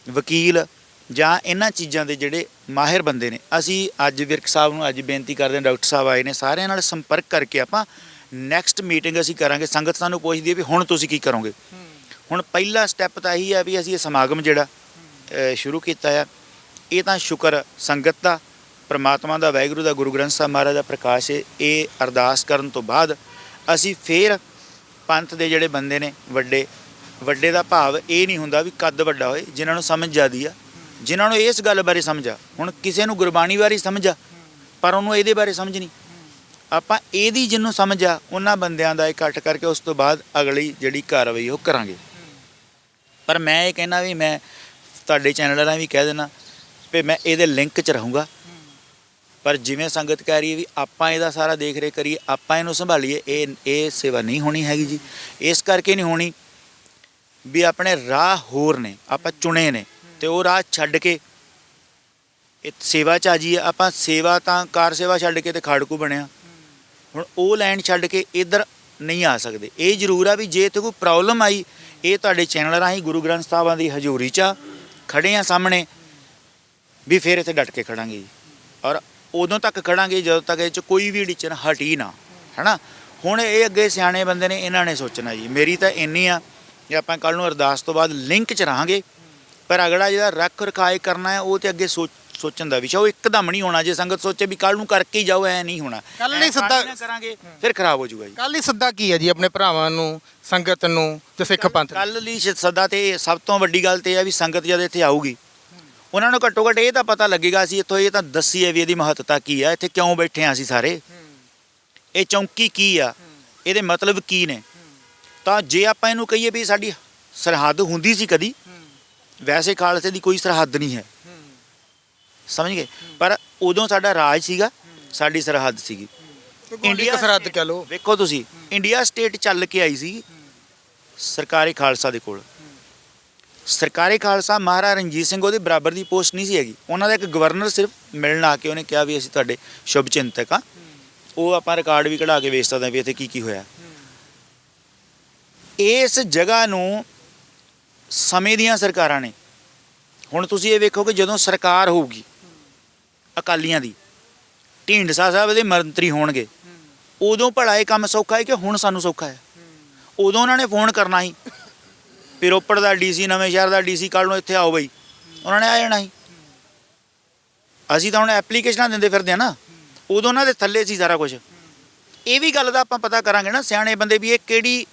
ਵਕੀਲ ਜਾਂ ਇਹਨਾਂ ਚੀਜ਼ਾਂ ਦੇ ਜਿਹੜੇ ਮਾਹਿਰ ਬੰਦੇ ਨੇ, ਅਸੀਂ ਅੱਜ ਵਿਰਕ ਸਾਹਿਬ ਨੂੰ ਅੱਜ ਬੇਨਤੀ ਕਰਦੇ ਹਾਂ, ਡਾਕਟਰ ਸਾਹਿਬ ਆਏ ਨੇ, ਸਾਰਿਆਂ ਨਾਲ ਸੰਪਰਕ ਕਰਕੇ ਆਪਾਂ ਨੈਕਸਟ ਮੀਟਿੰਗ ਅਸੀਂ ਕਰਾਂਗੇ, ਸੰਗਤ ਸਾਨੂੰ ਪੁੱਛਦੀ ਹੈ ਵੀ ਹੁਣ ਤੁਸੀਂ ਕੀ ਕਰੋਗੇ। ਹੁਣ ਪਹਿਲਾ ਸਟੈਪ ਤਾਂ ਇਹੀ ਹੈ ਵੀ ਅਸੀਂ ਇਹ ਸਮਾਗਮ ਜਿਹੜਾ ਸ਼ੁਰੂ ਕੀਤਾ ਆ, ਇਹ ਤਾਂ ਸ਼ੁਕਰ ਸੰਗਤ ਦਾ ਪ੍ਰਮਾਤਮਾ ਦਾ ਵਾਹਿਗੁਰੂ ਦਾ ਗੁਰੂ ਗ੍ਰੰਥ ਸਾਹਿਬ ਮਹਾਰਾਜ ਦਾ ਪ੍ਰਕਾਸ਼ ਹੈ, ਇਹ ਅਰਦਾਸ ਕਰਨ ਤੋਂ ਬਾਅਦ ਅਸੀਂ ਫੇਰ ਪੰਥ ਦੇ ਜਿਹੜੇ ਬੰਦੇ ਨੇ, ਵੱਡੇ ਵੱਡੇ ਦਾ ਭਾਵ ਇਹ ਨਹੀਂ ਹੁੰਦਾ ਵੀ ਕੱਦ ਵੱਡਾ ਹੋਏ, ਜਿਨ੍ਹਾਂ ਨੂੰ ਸਮਝ ਜਾਂਦੀ ਆ, ਜਿਨ੍ਹਾਂ ਨੂੰ ਇਸ ਗੱਲ ਬਾਰੇ ਸਮਝ ਆ। ਹੁਣ ਕਿਸੇ ਨੂੰ ਗੁਰਬਾਣੀ ਬਾਰੇ ਸਮਝ ਆ, ਪਰ ਉਹਨੂੰ ਇਹਦੇ ਬਾਰੇ ਸਮਝ ਨਹੀਂ। ਆਪਾਂ ਇਹਦੀ ਜਿਹਨੂੰ ਸਮਝ ਆ, ਉਹਨਾਂ ਬੰਦਿਆਂ ਦਾ ਇਕੱਠ ਕਰਕੇ ਉਸ ਤੋਂ ਬਾਅਦ ਅਗਲੀ ਜਿਹੜੀ ਕਾਰਵਾਈ ਉਹ ਕਰਾਂਗੇ। ਪਰ ਮੈਂ ਇਹ ਕਹਿਣਾ ਵੀ ਮੈਂ ਤੁਹਾਡੇ ਚੈਨਲ ਰਾਹੀਂ ਵੀ ਕਹਿ ਦੇਣਾ ਵੀ ਮੈਂ ਇਹਦੇ ਲਿੰਕ 'ਚ ਰਹੂੰਗਾ। ਪਰ ਜਿਵੇਂ ਸੰਗਤ ਕਹਿ ਰਹੀ ਹੈ ਵੀ ਆਪਾਂ ਇਹਦਾ ਸਾਰਾ ਦੇਖ ਰੇਖ ਕਰੀਏ ਆਪਾਂ ਇਹਨੂੰ ਸੰਭਾਲੀਏ ਇਹ ਇਹ ਸੇਵਾ ਨਹੀਂ ਹੋਣੀ ਹੈਗੀ ਜੀ। ਇਸ ਕਰਕੇ ਨਹੀਂ ਹੋਣੀ ਵੀ ਆਪਣੇ ਰਾਹ ਹੋਰ ਨੇ ਆਪਾਂ ਚੁਣੇ ਨੇ ਤੇ ਉਹ ਰਾਹ ਛੱਡ ਕੇ ਇਹ ਸੇਵਾ ਚ ਆ ਜੀ ਆਪਾਂ ਸੇਵਾ ਤਾਂ ਕਾਰ ਸੇਵਾ ਛੱਡ ਕੇ ਤੇ ਖਾੜਕੂ ਬਣਿਆ। ਹੁਣ ਉਹ ਲਾਈਨ ਛੱਡ ਕੇ ਇੱਧਰ ਨਹੀਂ ਆ ਸਕਦੇ। ਇਹ ਜ਼ਰੂਰ ਆ ਵੀ ਜੇ ਤੇ ਕੋਈ ਪ੍ਰੋਬਲਮ ਆਈ ਇਹ ਤੁਹਾਡੇ ਚੈਨਲ ਰਾਹੀਂ ਗੁਰੂ ਗ੍ਰੰਥ ਸਾਹਿਬਾਂ ਦੀ ਹਜ਼ੂਰੀ ਚ ਆ, ਖੜੇ ਆ ਸਾਹਮਣੇ ਵੀ ਫਿਰ ਇੱਥੇ ਡਟ ਕੇ ਖੜਾਂਗੇ ਜੀ। ਔਰ ਉਦੋਂ ਤੱਕ ਖੜਾਂਗੇ ਜਦੋਂ ਤੱਕ ਇਹ ਚ ਕੋਈ ਵੀ ਅੜਿਚਨ ਹਟੀ ਨਾ ਹੈਨਾ? ਹੁਣ ਇਹ ਅੱਗੇ ਸਿਆਣੇ ਬੰਦੇ ਨੇ ਇਹਨਾਂ ਨੇ ਸੋਚਣਾ ਜੀ। ਮੇਰੀ ਤਾਂ ਇੰਨੀ ਆ ਕਿ ਆਪਾਂ ਕੱਲ ਨੂੰ ਅਰਦਾਸ ਤੋਂ ਬਾਅਦ ਲਿੰਕ ਚ ਰਹਾਂਗੇ। ਪਰ ਅਗਲਾ ਜਿਹੜਾ ਰੱਖ ਰਖਾਏ ਕਰਨਾ ਹੈ ਉਹ ਤੇ ਅੱਗੇ ਸੋਚ ਸੋਚਣ ਦਾ ਵਿਸ਼ਾ ਉਹ ਇੱਕਦਮ ਨਹੀਂ ਹੋਣਾ। ਜੇ ਸੰਗਤ ਸੋਚੇ ਵੀ ਕੱਲ ਨੂੰ ਕਰਕੇ ਹੀ ਜਾਓ ਐ ਨਹੀਂ ਹੋਣਾ। ਕੱਲ੍ਹ ਨਹੀਂ ਨਾ ਕਰਾਂਗੇ ਫਿਰ ਖਰਾਬ ਹੋ ਜਾਊਗਾ ਜੀ। ਕੱਲ ਹੀ ਸੱਦਾ ਕੀ ਹੈ ਜੀ ਆਪਣੇ ਭਰਾਵਾਂ ਨੂੰ ਸੰਗਤ ਨੂੰ ਤੇ ਸਿੱਖ ਪੰਥ? ਕੱਲ ਲਈ ਸਦਾ ਤੇ ਸਭ ਤੋਂ ਵੱਡੀ ਗੱਲ ਤੇ ਇਹ ਆ ਵੀ ਸੰਗਤ ਜਦ ਇੱਥੇ ਆਊਗੀ ਉਹਨਾਂ ਨੂੰ ਘੱਟੋ ਘੱਟ ਇਹ ਤਾਂ ਪਤਾ ਲੱਗੇਗਾ ਅਸੀਂ ਇੱਥੋਂ ਇਹ ਤਾਂ ਦੱਸੀਏ ਵੀ ਇਹਦੀ ਮਹੱਤਤਾ ਕੀ ਆ ਇੱਥੇ ਕਿਉਂ ਬੈਠੇ ਆ ਅਸੀਂ ਸਾਰੇ? ਇਹ ਚੌਂਕੀ ਕੀ ਆ? ਇਹਦੇ ਮਤਲਬ ਕੀ ਨੇ? ਤਾਂ ਜੇ ਆਪਾਂ ਇਹਨੂੰ ਕਹੀਏ ਵੀ ਸਾਡੀ ਸਰਹੱਦ ਹੁੰਦੀ ਸੀ ਕਦੀ ਵੈਸੇ ਖਾਲਸੇ ਦੀ ਕੋਈ ਸਰਹੱਦ ਨਹੀਂ ਹੈ। ਸਮਝ ਗਏ? ਪਰ ਉਦੋਂ ਸਾਡਾ ਰਾਜ ਸੀਗਾ ਸਾਡੀ ਸਰਹੱਦ ਸੀਗੀ। ਇੰਡੀਆ ਸਰਹੱਦ ਕਹ ਲੋ ਵੇਖੋ ਤੁਸੀਂ ਇੰਡੀਆ ਸਟੇਟ ਚੱਲ ਕੇ ਆਈ ਸੀ ਸਰਕਾਰੀ ਖਾਲਸਾ ਦੇ ਕੋਲ। ਸਰਕਾਰੀ ਖਾਲਸਾ ਮਹਾਰਾਜਾ ਰਣਜੀਤ ਸਿੰਘ ਉਹਦੇ ਬਰਾਬਰ ਦੀ ਪੋਸਟ ਨਹੀਂ ਸੀ ਹੈਗੀ। ਉਹਨਾਂ ਦਾ ਇੱਕ ਗਵਰਨਰ ਸਿਰਫ ਮਿਲਣ ਆ ਕੇ ਉਹਨੇ ਕਿਹਾ ਵੀ ਅਸੀਂ ਤੁਹਾਡੇ ਸ਼ੁਭ ਚਿੰਤਕ ਆ। ਉਹ ਆਪਾਂ ਰਿਕਾਰਡ ਵੀ ਕਢਾ ਕੇ ਵੇਚ ਸਕਦੇ ਹਾਂ ਵੀ ਇੱਥੇ ਕੀ ਕੀ ਹੋਇਆ। ਇਸ ਜਗ੍ਹਾ ਨੂੰ ਸਮੇਂ ਦੀਆਂ ਸਰਕਾਰਾਂ ਨੇ, ਹੁਣ ਤੁਸੀਂ ਇਹ ਵੇਖੋ ਕਿ ਜਦੋਂ ਸਰਕਾਰ ਹੋਊਗੀ ਅਕਾਲੀਆਂ ਦੀ, ਢੀਂਡਸਾ ਸਾਹਿਬ ਦੇ ਮੰਤਰੀ ਹੋਣਗੇ, ਉਦੋਂ ਭਲਾ ਇਹ ਕੰਮ ਸੌਖਾ ਹੈ ਕਿ ਹੁਣ ਸਾਨੂੰ ਸੌਖਾ ਹੈ? ਉਦੋਂ ਉਹਨਾਂ ਨੇ ਫੋਨ ਕਰਨਾ ਸੀ ਵੀ ਰੋਪੜ ਦਾ ਡੀਸੀ ਨਵੇਂ ਸ਼ਹਿਰ ਦਾ ਡੀਸੀ ਕੱਲ ਨੂੰ ਇੱਥੇ ਆਓ ਬਈ। ਉਹਨਾਂ ਨੇ ਆ ਜਾਣਾ ਸੀ। ਅਸੀਂ ਤਾਂ ਹੁਣ ਐਪਲੀਕੇਸ਼ਨਾਂ ਦਿੰਦੇ ਫਿਰਦੇ ਆ ਨਾ। ਉਦੋਂ ਉਹਨਾਂ ਦੇ ਥੱਲੇ ਸੀ ਸਾਰਾ ਕੁਝ ਇਹ ਵੀ ਗੱਲ ਦਾ ਆਪਾਂ ਪਤਾ ਕਰਾਂਗੇ ਨਾ ਸਿਆਣੇ ਬੰਦੇ ਵੀ ਇਹ ਕਿਹੜੀ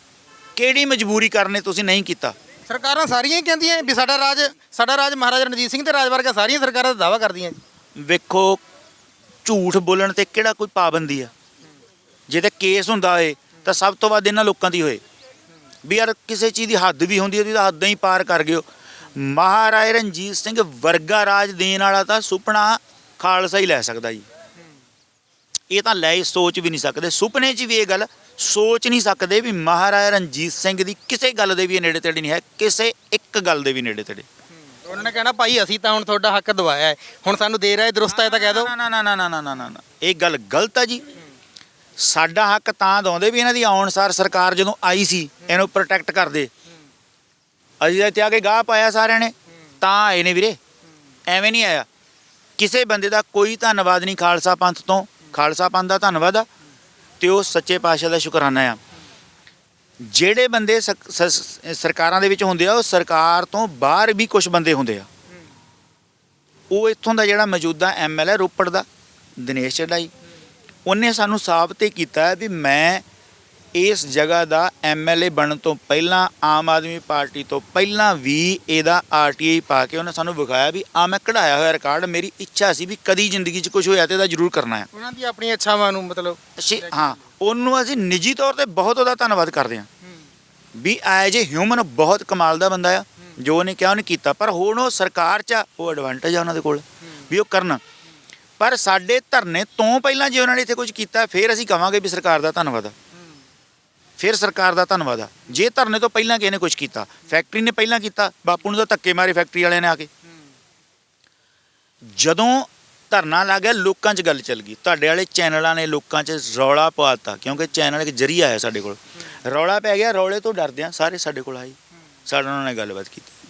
ਕਿਹੜੀ ਮਜਬੂਰੀ ਕਰਨੇ ਤੁਸੀਂ ਨਹੀਂ ਕੀਤਾ। ਸਰਕਾਰਾਂ ਸਾਰੀਆਂ ਹੀ ਕਹਿੰਦੀਆਂ ਵੀ ਸਾਡਾ ਰਾਜ ਸਾਡਾ ਰਾਜ ਮਹਾਰਾਜਾ ਰਣਜੀਤ ਸਿੰਘ ਤੇ ਰਾਜ ਵਰਗਾ ਸਾਰੀਆਂ ਸਰਕਾਰਾਂ ਦਾ ਦਾਵਾ ਕਰਦੀਆਂ ਵੇਖੋ ਝੂਠ ਬੋਲਣ ਤੇ ਕਿਹੜਾ ਕੋਈ ਪਾਬੰਦੀ ਆ? ਜੇ ਤੇ ਕੇਸ ਹੁੰਦਾ ਹੋਏ ਤਾਂ ਸਭ ਤੋਂ ਵੱਧ ਇਹਨਾਂ ਲੋਕਾਂ ਦੀ ਹੋਏ। ਵੀ ਯਾਰ ਕਿਸੇ ਚੀਜ਼ ਦੀ ਹੱਦ ਵੀ ਹੁੰਦੀ ਹੈ ਤੁਸੀਂ ਤਾਂ ਹੱਦਾਂ ਹੀ ਪਾਰ ਕਰ ਗਏ ਹੋ ਮਹਾਰਾਜ ਰਣਜੀਤ ਸਿੰਘ ਵਰਗਾ ਰਾਜ ਦੇਣ ਵਾਲਾ ਤਾਂ ਸੁਪਨਾ ਖਾਲਸਾ ਹੀ ਲੈ ਸਕਦਾ ਜੀ ਇਹ ਤਾਂ ਲੈ ਸੋਚ ਵੀ ਨਹੀਂ ਸਕਦੇ ਸੁਪਨੇ 'ਚ ਵੀ ਇਹ ਗੱਲ ਸੋਚ ਨਹੀਂ ਸਕਦੇ ਵੀ ਮਹਾਰਾਜਾ ਰਣਜੀਤ ਸਿੰਘ ਦੀ ਕਿਸੇ ਗੱਲ ਦੇ ਵੀ ਇਹ ਨੇੜੇ ਤੇੜੇ ਨਹੀਂ ਹੈ ਕਿਸੇ ਇੱਕ ਗੱਲ ਦੇ ਵੀ ਨੇੜੇ ਤੇੜੇ ਉਹਨਾਂ ਨੇ ਕਹਿਣਾ ਭਾਈ ਅਸੀਂ ਤਾਂ ਹੁਣ ਤੁਹਾਡਾ ਹੱਕ ਦਵਾਇਆ ਹੈ ਹੁਣ ਸਾਨੂੰ ਦੇ ਰਿਹਾ ਹੈ ਦਰੁਸਤ ਹੈ ਤਾਂ ਕਹਿ ਦੋ ਨਾ ਨਾ ਨਾ ਨਾ ਨਾ ਨਾ ਨਾ ਇਹ ਗੱਲ ਗਲਤ ਹੈ ਜੀ ਸਾਡਾ ਹੱਕ ਤਾਂ ਦਵਾਉਂਦੇ ਵੀ ਇਹਨਾਂ ਦੀ ਆਉਣ ਸਾਰ ਸਰਕਾਰ ਜਦੋਂ ਆਈ ਸੀ, ਇਹਨੂੰ ਪ੍ਰੋਟੈਕਟ ਕਰਦੇ। ਅਸੀਂ ਤਾਂ ਇੱਥੇ ਆ ਕੇ ਗਾਹ ਪਾਇਆ ਸਾਰਿਆਂ ਨੇ। ਤਾਂ ਆਏ ਨੇ ਵੀਰੇ। ਐਵੇਂ ਨਹੀਂ ਆਇਆ। ਕਿਸੇ ਬੰਦੇ ਦਾ ਕੋਈ ਧੰਨਵਾਦ ਨਹੀਂ ਖਾਲਸਾ ਪੰਥ ਤੋਂ। ਖਾਲਸਾ ਪੰਥ ਦਾ ਧੰਨਵਾਦ ਆ। ਤੇ ਉਹ ਸੱਚੇ ਪਾਤਸ਼ਾਹ ਦਾ ਸ਼ੁਕਰਾਨਾ ਆ। ਜਿਹੜੇ ਬੰਦੇ ਸ- ਸ- ਸਰਕਾਰਾਂ ਦੇ ਵਿੱਚ ਹੁੰਦੇ ਆ, ਉਹ ਸਰਕਾਰ ਤੋਂ ਬਾਹਰ ਵੀ ਕੁਝ ਬੰਦੇ ਹੁੰਦੇ ਆ। ਉਹ ਇੱਥੋਂ ਦਾ ਜਿਹੜਾ ਮੌਜੂਦਾ ਐਮਐਲਏ ਰੋਪੜ ਦਾ, ਦਿਨੇਸ਼ ਚੜਾਈ ਉਹਨੇ ਸਾਨੂੰ ਸਾਬਤ ਹੀ ਕੀਤਾ ਵੀ ਮੈਂ ਇਸ ਜਗ੍ਹਾ ਦਾ ਐਮਐਲਏ ਬਣਨ ਤੋਂ ਪਹਿਲਾਂ ਆਮ ਆਦਮੀ ਪਾਰਟੀ ਤੋਂ ਪਹਿਲਾਂ ਵੀ ਇਹਦਾ ਆਰਟੀਆਈ ਪਾ ਕੇ ਉਹਨੇ ਸਾਨੂੰ ਵਿਖਾਇਆ ਵੀ ਆ ਮੈਂ ਕਢਾਇਆ ਹੋਇਆ ਰਿਕਾਰਡ ਮੇਰੀ ਇੱਛਾ ਸੀ ਵੀ ਕਦੀ ਜ਼ਿੰਦਗੀ 'ਚ ਕੁਝ ਹੋਇਆ ਤੇ ਇਹਦਾ ਜ਼ਰੂਰ ਕਰਨਾ ਹੈ। ਉਹਨਾਂ ਦੀ ਆਪਣੀ ਇੱਛਾਵਾਂ ਨੂੰ ਮਤਲਬ ਅਸੀਂ ਹਾਂ ਉਹਨੂੰ ਅਸੀਂ ਨਿੱਜੀ ਤੌਰ ਤੇ ਬਹੁਤ ਉਹਦਾ ਧੰਨਵਾਦ ਕਰਦੇ ਹਾਂ। ਵੀ ਐਜ ਏ ਹਿਊਮਨ ਬਹੁਤ ਕਮਾਲ ਦਾ ਬੰਦਾ ਆ ਜੋ ਉਹਨੇ ਕਿਹਾ ਉਹਨੇ ਕੀਤਾ ਪਰ ਹੁਣ ਉਹ ਸਰਕਾਰ 'ਚ ਉਹ ਐਡਵਾਂਟੇਜ ਆ ਉਹਨਾਂ ਦੇ ਕੋਲ ਵੀ ਉਹ ਕਰਨ। ਪਰ ਸਾਡੇ ਧਰਨੇ ਤੋਂ ਪਹਿਲਾਂ ਜੇ ਉਹਨਾਂ ਨੇ ਇੱਥੇ ਕੁਝ ਕੀਤਾ, ਫਿਰ ਅਸੀਂ ਕਵਾਂਗੇ ਵੀ ਸਰਕਾਰ ਦਾ ਧੰਨਵਾਦ ਆ। ਫਿਰ ਸਰਕਾਰ ਦਾ ਧੰਨਵਾਦ ਆ। ਜੇ ਧਰਨੇ ਤੋਂ ਪਹਿਲਾਂ ਕਿਸੇ ਨੇ ਕੁਝ ਕੀਤਾ, ਫੈਕਟਰੀ ਨੇ ਪਹਿਲਾਂ ਕੀਤਾ, ਬਾਪੂ ਨੂੰ ਤਾਂ ਧੱਕੇ ਮਾਰੇ ਫੈਕਟਰੀ ਵਾਲਿਆਂ ਨੇ ਆ ਕੇ। ਜਦੋਂ ਧਰਨਾ ਲੱਗ ਗਿਆ, ਲੋਕਾਂ 'ਚ ਗੱਲ ਚੱਲ ਗਈ। ਤੁਹਾਡੇ ਵਾਲੇ ਚੈਨਲਾਂ ਨੇ ਲੋਕਾਂ 'ਚ ਰੌਲਾ ਪਾਤਾ ਕਿਉਂਕਿ ਚੈਨਲ ਇੱਕ ਜਰੀਆ ਹੈ ਸਾਡੇ ਕੋਲ। ਰੌਲਾ ਪੈ ਗਿਆ, ਰੌਲੇ ਤੋਂ ਡਰਦੇ ਆ ਸਾਰੇ ਸਾਡੇ ਕੋਲ ਆਏ। ਸਾਡੇ ਨਾਲ ਉਹਨਾਂ ਨੇ ਗੱਲਬਾਤ ਕੀਤੀ।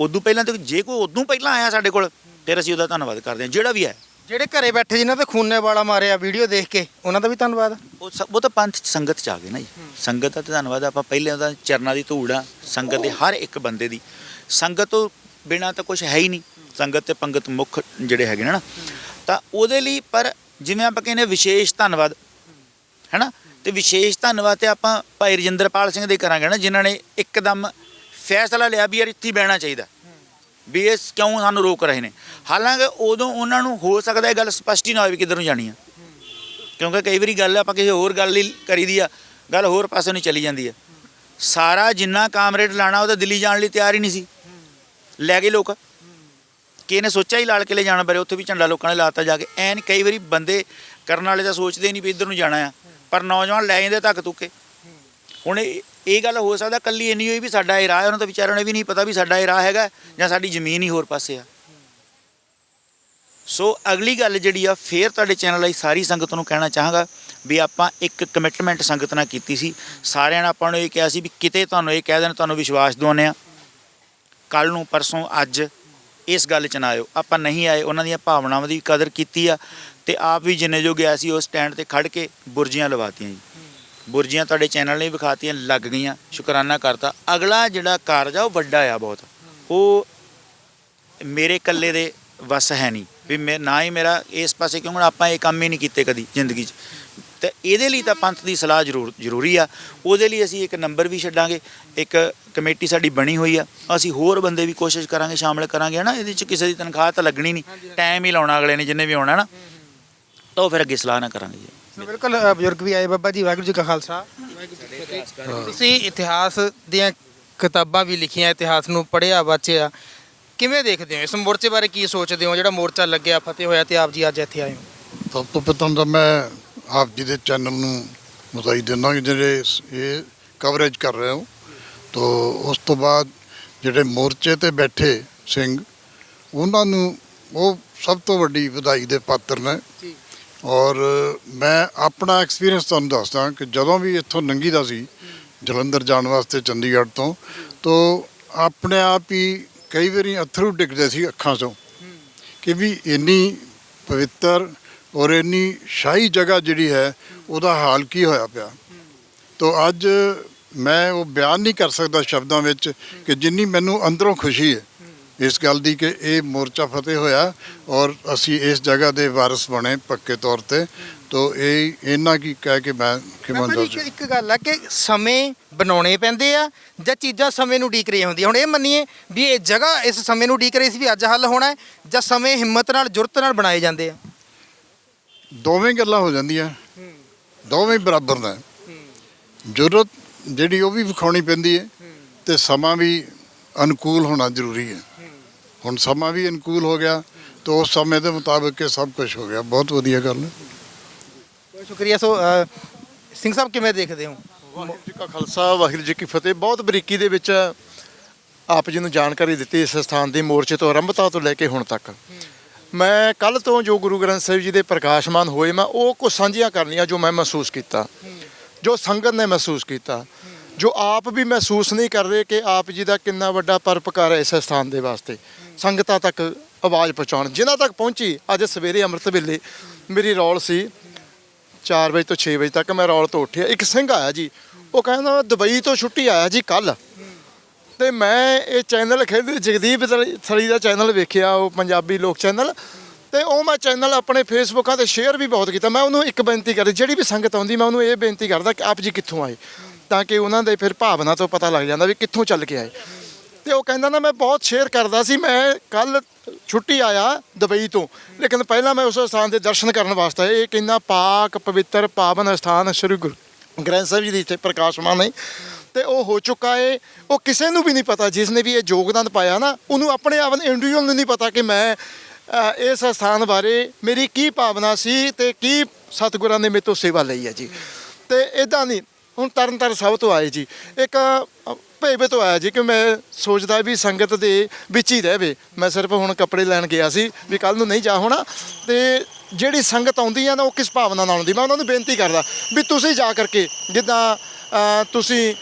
ਉਦੋਂ ਪਹਿਲਾਂ ਤੇ ਜੇ ਕੋਈ ਉਦੋਂ ਪਹਿਲਾਂ ਆਇਆ ਸਾਡੇ ਕੋਲ, ਫਿਰ ਅਸੀਂ ਉਹਦਾ ਧੰਨਵਾਦ ਕਰਦੇ ਹਾਂ। ਜਿਹੜਾ ਵੀ ਹੈ। ਜਿਹੜੇ ਘਰੇ ਬੈਠੇ ਜਿਨ੍ਹਾਂ ਤੇ ਖੂਨੇ ਵਾਲਾ ਮਾਰਿਆ ਵੀਡੀਓ ਦੇਖ ਕੇ ਉਹਨਾਂ ਦਾ ਵੀ ਧੰਨਵਾਦ। ਉਹ ਸਭ ਉਹ ਤਾਂ ਪੰਥ 'ਚ ਸੰਗਤ ਚ ਆ ਗਏ ਨਾ ਜੀ। ਸੰਗਤ ਦਾ ਤਾਂ ਧੰਨਵਾਦ ਆਪਾਂ ਪਹਿਲੇ ਉਹਦਾ ਚਰਨਾਂ ਦੀ ਧੂੜ ਆ। ਸੰਗਤ ਦੇ ਹਰ ਇੱਕ ਬੰਦੇ ਦੀ। ਸੰਗਤ ਤੋਂ ਬਿਨਾ ਤਾਂ ਕੁਝ ਹੈ ਹੀ ਨਹੀਂ। ਸੰਗਤ ਤੇ ਪੰਗਤ ਮੁੱਖ ਜਿਹੜੇ ਹੈਗੇ ਨੇ ਨਾ। ਤਾਂ ਉਹਦੇ ਲਈ ਪਰ ਜਿਵੇਂ ਆਪਾਂ ਕਹਿੰਦੇ ਵਿਸ਼ੇਸ਼ ਧੰਨਵਾਦ ਹੈਨਾ? ਤੇ ਵਿਸ਼ੇਸ਼ ਧੰਨਵਾਦ ਤੇ ਆਪਾਂ ਭਾਈ ਰਜਿੰਦਰਪਾਲ ਸਿੰਘ ਦੇ ਕਰਾਂਗੇ ਨਾ ਜਿਨ੍ਹਾਂ ਨੇ ਇੱਕਦਮ ਫੈਸਲਾ ਲਿਆ ਵੀ ਯਾਰ ਇੱਥੇ ਬਹਿਣਾ ਚਾਹੀਦਾ। ਵੀ ਇਹ ਕਿਉਂ ਸਾਨੂੰ ਰੋਕ ਰਹੇ ਨੇ? ਹਾਲਾਂਕਿ ਉਦੋਂ ਉਹਨਾਂ ਨੂੰ ਹੋ ਸਕਦਾ ਇਹ ਗੱਲ ਸਪਸ਼ਟ ਹੀ ਨਾ ਹੋਵੇ ਕਿੱਧਰ ਨੂੰ ਜਾਣੀ ਆ। ਕਿਉਂਕਿ ਕਈ ਵਾਰੀ ਗੱਲ ਆਪਾਂ ਕਿਸੇ ਹੋਰ ਗੱਲ ਲਈ ਕਰੀਦੀ ਆ, ਗੱਲ ਹੋਰ ਪਾਸੇ ਨੂੰ ਚਲੀ ਜਾਂਦੀ ਆ। ਸਾਰਾ ਜਿੰਨਾ ਕਾਮਰੇਡ ਲਾਣਾ, ਉਹ ਤਾਂ ਦਿੱਲੀ ਜਾਣ ਲਈ ਤਿਆਰ ਹੀ ਨਹੀਂ ਸੀ। ਲੈ ਗਏ ਲੋਕ। ਕਿਸੇ ਨੇ ਸੋਚਿਆ ਹੀ ਲਾਲ ਕਿਲੇ ਜਾਣਾ ਬਾਰੇ, ਉੱਥੇ ਵੀ ਝੰਡਾ ਲੋਕਾਂ ਨੇ ਲਾਤਾ ਜਾ ਕੇ। ਐਨ ਕਈ ਵਾਰੀ ਬੰਦੇ ਕਰਨ ਵਾਲੇ ਤਾਂ ਸੋਚਦੇ ਨਹੀਂ ਵੀ ਇੱਧਰ ਨੂੰ ਜਾਣਾ ਆ, ਪਰ ਨੌਜਵਾਨ ਲੈ ਜਾਂਦੇ ਧੱਕ ਤੁੱਕੇ ਹੁਣ ਇਹ ਗੱਲ ਹੋ ਸਕਦਾ ਕੱਲੀ ਇੰਨੀ ਹੋਈ ਵੀ ਸਾਡਾ ਇਹ ਰਾਹ ਹੈ, ਉਹਨਾਂ ਤਾਂ ਵਿਚਾਰਿਆਂ ਨੂੰ ਵੀ ਨਹੀਂ ਪਤਾ ਵੀ ਸਾਡਾ ਇਹ ਰਾਹ ਹੈਗਾ ਜਾਂ ਸਾਡੀ ਜ਼ਮੀਨ ਹੀ ਹੋਰ ਪਾਸੇ ਆ। ਸੋ ਅਗਲੀ ਗੱਲ ਜਿਹੜੀ ਆ, ਫੇਰ ਤੁਹਾਡੇ ਚੈਨਲ ਲਈ ਸਾਰੀ ਸੰਗਤ ਨੂੰ ਕਹਿਣਾ ਚਾਹਾਂਗਾ ਵੀ ਆਪਾਂ ਇੱਕ ਕਮਿਟਮੈਂਟ ਸੰਗਤ ਨਾਲ ਕੀਤੀ ਸੀ। ਸਾਰਿਆਂ ਨੇ ਆਪਾਂ ਨੂੰ ਇਹ ਕਿਹਾ ਸੀ ਵੀ ਕਿਤੇ ਤੁਹਾਨੂੰ ਇਹ ਕਹਿ ਦੇਣ, ਤੁਹਾਨੂੰ ਵਿਸ਼ਵਾਸ ਦਿਵਾਉਂਦੇ ਆ। ਕੱਲ ਨੂੰ ਪਰਸੋਂ ਅੱਜ ਇਸ ਗੱਲ 'ਚ ਨਾ ਆਇਓ। ਆਪਾਂ ਨਹੀਂ ਆਏ, ਉਹਨਾਂ ਦੀਆਂ ਭਾਵਨਾਵਾਂ ਦੀ ਕਦਰ ਕੀਤੀ ਆ ਤੇ ਆਪ ਵੀ ਜਿੰਨੇ ਜੋ ਗਿਆ ਸੀ, ਉਹ ਸਟੈਂਡ ਤੇ ਖੜ ਕੇ ਬੁਰਜੀਆਂ ਲਵਾਤੀਆਂ ਜੀ। ਬੁਰਜੀਆਂ ਤੁਹਾਡੇ ਚੈਨਲ ਨੇ ਵਿਖਾਤੀਆਂ ਲੱਗ ਗਈਆਂ। ਸ਼ੁਕਰਾਨਾ ਕਰਤਾ। ਅਗਲਾ ਜਿਹੜਾ ਕਾਰਜ ਆ ਉਹ ਵੱਡਾ ਆ ਬਹੁਤ। ਉਹ ਮੇਰੇ ਇਕੱਲੇ ਦੇ ਵਸ ਹੈ ਨਹੀਂ। ਵੀ ਮੈਂ ਨਾ ਹੀ ਮੇਰਾ ਇਸ ਪਾਸੇ ਕਿਉਂ ਹੁਣ ਆਪਾਂ ਇਹ ਕੰਮ ਹੀ ਨਹੀਂ ਕੀਤੇ ਕਦੀ ਜ਼ਿੰਦਗੀ 'ਚ। ਤੇ ਇਹਦੇ ਲਈ ਤਾਂ ਪੰਥ ਦੀ ਸਲਾਹ ਜ਼ਰੂਰ ਜ਼ਰੂਰੀ ਆ। ਉਹਦੇ ਲਈ ਅਸੀਂ ਇੱਕ ਨੰਬਰ ਵੀ ਛੱਡਾਂਗੇ। ਇੱਕ ਕਮੇਟੀ ਸਾਡੀ ਬਣੀ ਹੋਈ ਆ। ਅਸੀਂ ਹੋਰ ਬੰਦੇ ਵੀ ਕੋਸ਼ਿਸ਼ ਕਰਾਂਗੇ ਸ਼ਾਮਲ ਕਰਾਂਗੇ ਹਨਾ? ਇਹਦੇ 'ਚ ਕਿਸੇ ਦੀ ਤਨਖਾਹ ਤਾਂ ਲੱਗਣੀ ਨਹੀਂ। ਟਾਈਮ ਹੀ ਲਾਉਣਾ ਅਗਲੇ ਨੇ ਜਿੰਨੇ ਵੀ ਆਉਣਾ ਨਾ। ਤਾਂ ਉਹ ਫਿਰ ਅੱਗੇ ਸਲਾਹ ਨਾ ਕਰਾਂਗੇ ਜੀ। ਬਿਲਕੁਲ ਅ, ਬਜ਼ੁਰਗ ਵੀ ਆਏ ਬਾਬਾ ਜੀ ਵਾਹਿਗੁਰੂ ਜੀ ਕਾ ਖਾਲਸਾ। ਤੁਸੀਂ ਇਤਿਹਾਸ ਦੀਆਂ ਕਿਤਾਬਾਂ ਵੀ ਲਿਖੀਆਂ ਇਤਿਹਾਸ ਨੂੰ ਪੜ੍ਹਿਆ ਵਾਚਿਆ। ਕਿਵੇਂ ਦੇਖਦੇ ਹੋ? ਇਸ ਮੋਰਚੇ ਬਾਰੇ ਕੀ ਸੋਚਦੇ ਹੋ? ਜਿਹੜਾ ਮੋਰਚਾ ਲੱਗਿਆ ਫਤਿਹ ਹੋਇਆ ਤੇ ਆਪ ਜੀ ਅੱਜ ਇੱਥੇ ਆਏ ਹੋ। ਸਭ ਤੋਂ ਪਹਿਲਾਂ ਤਾਂ ਮੈਂ ਆਪ ਜੀ ਦੇ ਚੈਨਲ ਨੂੰ ਵਧਾਈ ਦਿੰਦਾ ਕਿ ਜਿਹੜੇ ਇਸ- ਇਹ ਕਵਰੇਜ ਕਰ ਰਹੇ ਹੋ। ਤੋ ਉਸ ਤੋਂ ਬਾਅਦ ਜਿਹੜੇ ਮੋਰਚੇ ਤੇ ਬੈਠੇ ਸਿੰਘ ਉਹਨਾਂ ਨੂੰ ਉਹ ਸਭ ਤੋਂ ਵੱਡੀ ਵਧਾਈ ਦੇ ਪਾਤਰ ਨੇ। ਜੀ। ਔਰ ਮੈਂ ਆਪਣਾ ਐਕਸਪੀਰੀਅੰਸ ਤੁਹਾਨੂੰ ਦੱਸਦਾ ਕਿ ਜਦੋਂ ਵੀ ਇੱਥੋਂ ਲੰਘੀਦਾ ਸੀ, ਜਲੰਧਰ ਜਾਣ ਵਾਸਤੇ ਚੰਡੀਗੜ੍ਹ ਤੋਂ, ਤੋ ਆਪਣੇ ਆਪ ਹੀ ਕਈ ਵਾਰੀ ਅਥਰੂ ਡਿੱਗਦੇ ਸੀ ਅੱਖਾਂ 'ਚੋਂ ਕਿ ਵੀ ਇੰਨੀ ਪਵਿੱਤਰ ਔਰ ਇੰਨੀ ਸ਼ਾਹੀ ਜਗ੍ਹਾ ਜਿਹੜੀ ਹੈ, ਉਹਦਾ ਹਾਲ ਕੀ ਹੋਇਆ ਪਿਆ। ਤੋ ਅੱਜ ਮੈਂ ਉਹ ਬਿਆਨ ਨਹੀਂ ਕਰ ਸਕਦਾ ਸ਼ਬਦਾਂ ਵਿੱਚ ਕਿ ਜਿੰਨੀ ਮੈਨੂੰ ਅੰਦਰੋਂ ਖੁਸ਼ੀ ਹੈ। ਇਸ ਗੱਲ ਦੀ ਕਿ ਇਹ ਮੋਰਚਾ ਫਤਿਹ ਹੋਇਆ ਔਰ ਅਸੀਂ ਇਸ ਜਗ੍ਹਾ ਦੇ ਵਾਰਿਸ ਬਣੇ ਪੱਕੇ ਤੌਰ ਤੇ। ਤੋ ਇਹ ਇਹਨਾਂ ਕੀ ਕਹਿ ਕੇ ਮੈਂ ਕਿਵੇਂ ਜੀ ਇੱਕ- ਗੱਲ ਆ ਕਿ ਸਮੇਂ ਬਣਾਉਣੇ ਪੈਂਦੇ ਆ ਜਾਂ ਚੀਜ਼ਾਂ ਸਮੇਂ ਨੂੰ ਡੀਕ ਰਹੀਆਂ ਹੁੰਦੀਆਂ। ਹੁਣ ਇਹ ਮੰਨੀਏ ਵੀ ਇਹ ਜਗ੍ਹਾ ਇਸ ਸਮੇਂ ਨੂੰ ਡੀਕ ਰਹੀ ਸੀ ਵੀ ਅੱਜ ਹੱਲ ਹੋਣਾ ਜਾਂ ਸਮੇਂ ਹਿੰਮਤ ਨਾਲ ਜੁਰਤ ਨਾਲ ਬਣਾਏ ਜਾਂਦੇ ਆ। ਦੋਵੇਂ ਗੱਲਾਂ ਹੋ ਜਾਂਦੀਆਂ। ਦੋਵੇਂ ਬਰਾਬਰ ਨੇ। ਜ਼ਰੂਰਤ ਜਿਹੜੀ ਉਹ ਵੀ ਵਿਖਾਉਣੀ ਪੈਂਦੀ ਹੈ ਤੇ ਸਮਾਂ ਵੀ ਅਨੁਕੂਲ ਹੋਣਾ ਜ਼ਰੂਰੀ ਹੈ। ਹੁਣ ਸਮਾਂ ਵੀ ਅਨੁਕੂਲ ਹੋ ਗਿਆ ਤਾਂ ਉਸ ਸਮੇਂ ਦੇ ਮੁਤਾਬਕ ਇਹ ਸਭ ਕੁਝ ਹੋ ਗਿਆ। ਬਹੁਤ ਵਧੀਆ ਗੱਲ ਹੈ। ਬਹੁਤ ਸ਼ੁਕਰੀਆ। ਸੋ ਅ, ਸਿੰਘ ਸਾਹਿਬ ਕਿਵੇਂ ਦੇਖਦੇ ਹੋ? ਵਾਹਿਗੁਰੂ ਜੀ ਕਾ ਖਾਲਸਾ ਵਾਹਿਗੁਰੂ ਜੀ ਕੀ ਫਤਿਹ। ਬਹੁਤ ਬਰੀਕੀ ਦੇ ਵਿੱਚ ਆਪ ਜੀ ਨੂੰ ਜਾਣਕਾਰੀ ਦਿੱਤੀ ਇਸ ਸਥਾਨ ਦੀ ਮੋਰਚੇ ਤੋਂ ਆਰੰਭਤਾ ਤੋਂ ਲੈ ਕੇ ਹੁਣ ਤੱਕ। ਮੈਂ ਕੱਲ ਤੋਂ ਜੋ ਗੁਰੂ ਗ੍ਰੰਥ ਸਾਹਿਬ ਜੀ ਦੇ ਪ੍ਰਕਾਸ਼ਮਾਨ ਹੋਏ ਮੈਂ ਉਹ ਕੁਝ ਸਾਂਝੀਆਂ ਕਰਨੀਆਂ ਜੋ ਮੈਂ ਮਹਿਸੂਸ ਕੀਤਾ ਜੋ ਸੰਗਤ ਨੇ ਮਹਿਸੂਸ ਕੀਤਾ। ਜੋ ਆਪ ਵੀ ਮਹਿਸੂਸ ਨਹੀਂ ਕਰ ਰਹੇ ਕਿ ਆਪ ਜੀ ਦਾ ਕਿੰਨਾ ਵੱਡਾ ਪਰਪਕਾਰ ਹੈ ਇਸ ਸਥਾਨ ਦੇ ਵਾਸਤੇ। ਸੰਗਤਾਂ ਤੱਕ ਆਵਾਜ਼ ਪਹੁੰਚਾਉਣ। ਜਿਨ੍ਹਾਂ ਤੱਕ ਪਹੁੰਚੀ, ਅੱਜ ਸਵੇਰੇ ਅੰਮ੍ਰਿਤ ਵੇਲੇ ਮੇਰੀ ਰੌਲ ਸੀ 4 ਵਜੇ ਤੋਂ 6 ਵਜੇ ਤੱਕ ਮੈਂ ਰੌਲ ਤੋਂ ਉੱਠਿਆ। ਇੱਕ ਸਿੰਘ ਆਇਆ ਜੀ। ਉਹ ਕਹਿੰਦਾ ਮੈਂ ਦੁਬਈ ਤੋਂ ਛੁੱਟੀ ਆਇਆ ਜੀ ਕੱਲ ਤੇ ਮੈਂ ਇਹ ਚੈਨਲ ਖੇਡ, ਜਗਦੀਪ ਥਲੀ- ਦਾ ਚੈਨਲ ਵੇਖਿਆ, ਉਹ ਪੰਜਾਬੀ ਲੋਕ ਚੈਨਲ। ਤੇ ਉਹ ਮੈਂ ਚੈਨਲ ਆਪਣੇ ਫੇਸਬੁੱਕਾਂ ਤੇ ਸ਼ੇਅਰ ਵੀ ਬਹੁਤ ਕੀਤਾ। ਮੈਂ ਉਹਨੂੰ ਇੱਕ ਬੇਨਤੀ ਕਰਦੀ, ਜਿਹੜੀ ਵੀ ਸੰਗਤ ਆਉਂਦੀ, ਮੈਂ ਉਹਨੂੰ ਇਹ ਬੇਨਤੀ ਕਰਦਾ ਕਿ ਆਪ ਜੀ ਕਿੱਥੋਂ ਆਏ? ਤਾਂ ਕਿ ਉਹਨਾਂ ਦੇ ਫਿਰ ਭਾਵਨਾ ਤੋਂ ਪਤਾ ਲੱਗ ਜਾਂਦਾ ਵੀ ਕਿੱਥੋਂ ਚੱਲ ਕੇ ਆਏ। ਤੇ ਉਹ ਕਹਿੰਦਾ ਨਾ, ਮੈਂ ਬਹੁਤ ਸ਼ੇਅਰ ਕਰਦਾ ਸੀ, ਮੈਂ ਕੱਲ ਛੁੱਟੀ ਆਇਆ ਦੁਬਈ ਤੋਂ। ਲੇਕਿਨ ਪਹਿਲਾਂ ਮੈਂ ਉਸ ਸਥਾਨ ਦੇ ਦਰਸ਼ਨ ਕਰਨ ਵਾਸਤੇ ਇਹ ਕਿੰਨਾ ਪਾਕ, ਪਵਿੱਤਰ, ਪਾਵਨ ਸਥਾਨ ਸ੍ਰੀ ਗੁਰੂ ਗ੍ਰੰਥ ਸਾਹਿਬ ਜੀ ਦੀ ਇੱਥੇ ਪ੍ਰਕਾਸ਼ਮਾਨ ਹੈ। ਤੇ ਉਹ ਹੋ ਚੁੱਕਾ ਏ ਉਹ ਕਿਸੇ ਨੂੰ ਵੀ ਨਹੀਂ ਪਤਾ, ਜਿਸ ਨੇ ਵੀ ਇਹ ਯੋਗਦਾਨ ਪਾਇਆ ਨਾ, ਉਹਨੂੰ ਆਪਣੇ ਆਪ ਨੂੰ ਇੰਡੀਵਿਜੂਅਲ ਨੂੰ ਨਹੀਂ ਪਤਾ ਕਿ ਮੈਂ ਇਸ ਸਥਾਨ ਬਾਰੇ ਮੇਰੀ ਕੀ ਭਾਵਨਾ ਸੀ ਤੇ ਕੀ ਸਤਿਗੁਰਾਂ ਨੇ ਮੇਰੇ ਤੋਂ ਸੇਵਾ ਲਈ ਹੈ ਜੀ। ਤੇ ਇਦਾਂ ਨਹੀਂ ਹੁਣ ਤਰਨ ਤਾਰਨ ਸਭ ਤੋਂ ਆਏ ਜੀ। ਇੱਕ ਅ, ਭੇਵੇ ਤੋਂ ਆਇਆ ਜੀ ਕਿ ਮੈਂ ਸੋਚਦਾ ਵੀ ਸੰਗਤ ਦੇ ਵਿੱਚ ਹੀ ਰਹਵੇ ਮੈਂ ਸਿਰਫ ਹੁਣ ਕੱਪੜੇ ਲੈਣ ਗਿਆ ਸੀ ਵੀ ਕੱਲ ਨੂੰ ਨਹੀਂ ਜਾ ਹੋਣਾ। ਤੇ ਜਿਹੜੀ ਸੰਗਤ ਆਉਂਦੀ ਆ ਨਾ ਉਹ ਕਿਸ ਭਾਵਨਾ ਨਾਲ ਆਉਂਦੀ? ਮੈਂ ਉਹਨਾਂ ਨੂੰ ਬੇਨਤੀ ਕਰਦਾ ਵੀ ਤੁਸੀਂ ਜਾ ਕਰਕੇ ਜਿੱਦਾਂ ਤੁਸੀਂ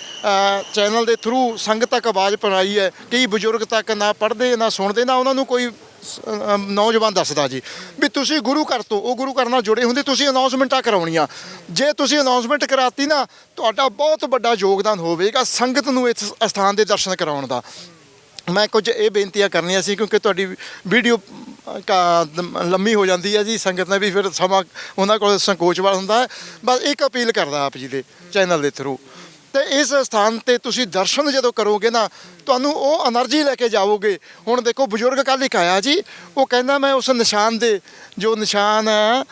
ਚੈਨਲ ਦੇ ਥਰੂ ਸੰਗਤ ਤੱਕ ਆਵਾਜ਼ ਪਹੁੰਚਾਈ ਹੈ ਕਈ ਬਜ਼ੁਰਗ ਤੱਕ ਨਾ ਪੜ੍ਹਦੇ ਨਾ ਸੁਣਦੇ ਨਾ ਉਹਨਾਂ ਨੂੰ ਕੋਈ ਸ- ਅ, ਨੌਜਵਾਨ ਦੱਸਦਾ ਜੀ ਵੀ ਤੁਸੀਂ ਗੁਰੂ ਘਰ ਤੋਂ ਉਹ ਗੁਰੂ ਘਰ ਨਾਲ ਜੁੜੇ ਹੁੰਦੇ ਤੁਸੀਂ ਅਨਾਉਂਸਮੈਂਟਾਂ ਕਰਾਉਣੀਆਂ। ਜੇ ਤੁਸੀਂ ਅਨਾਉਂਸਮੈਂਟ ਕਰਾਤੀ ਨਾ ਤੁਹਾਡਾ ਬਹੁਤ ਵੱਡਾ ਯੋਗਦਾਨ ਹੋਵੇਗਾ ਸੰਗਤ ਨੂੰ ਇਸ ਅਸਥਾਨ ਦੇ ਦਰਸ਼ਨ ਕਰਾਉਣ ਦਾ। ਮੈਂ ਕੁਝ ਇਹ ਬੇਨਤੀਆਂ ਕਰਨੀਆਂ ਸੀ ਕਿਉਂਕਿ ਤੁਹਾਡੀ ਵੀਡੀਓ ਲੰਮੀ ਹੋ ਜਾਂਦੀ ਹੈ ਜੀ ਸੰਗਤ ਨੇ ਵੀ ਫਿਰ ਸਮਾਂ ਉਹਨਾਂ ਕੋਲ ਸੰਕੋਚ ਵਾਲਾ ਹੁੰਦਾ ਹੈ। ਬਸ ਇੱਕ ਅਪੀਲ ਕਰਦਾ ਆਪ ਜੀ ਦੇ ਚੈਨਲ ਦੇ ਥਰੂ ਤੇ ਇਸ ਸਥਾਨ ਤੇ ਤੁਸੀਂ ਦਰਸ਼ਨ ਜਦੋਂ ਕਰੋਗੇ ਨਾ ਤੁਹਾਨੂੰ ਉਹ એનર્ਜੀ ਲੈ ਕੇ ਜਾਓਗੇ ਹੁਣ ਦੇਖੋ ਬਜ਼ੁਰਗ ਕੱਲ ਇੱਕ ਆਇਆ ਜੀ ਉਹ ਕਹਿੰਦਾ ਮੈਂ ਉਸ ਨਿਸ਼ਾਨ ਦੇ ਜੋ ਨਿਸ਼ਾਨ ਹੈ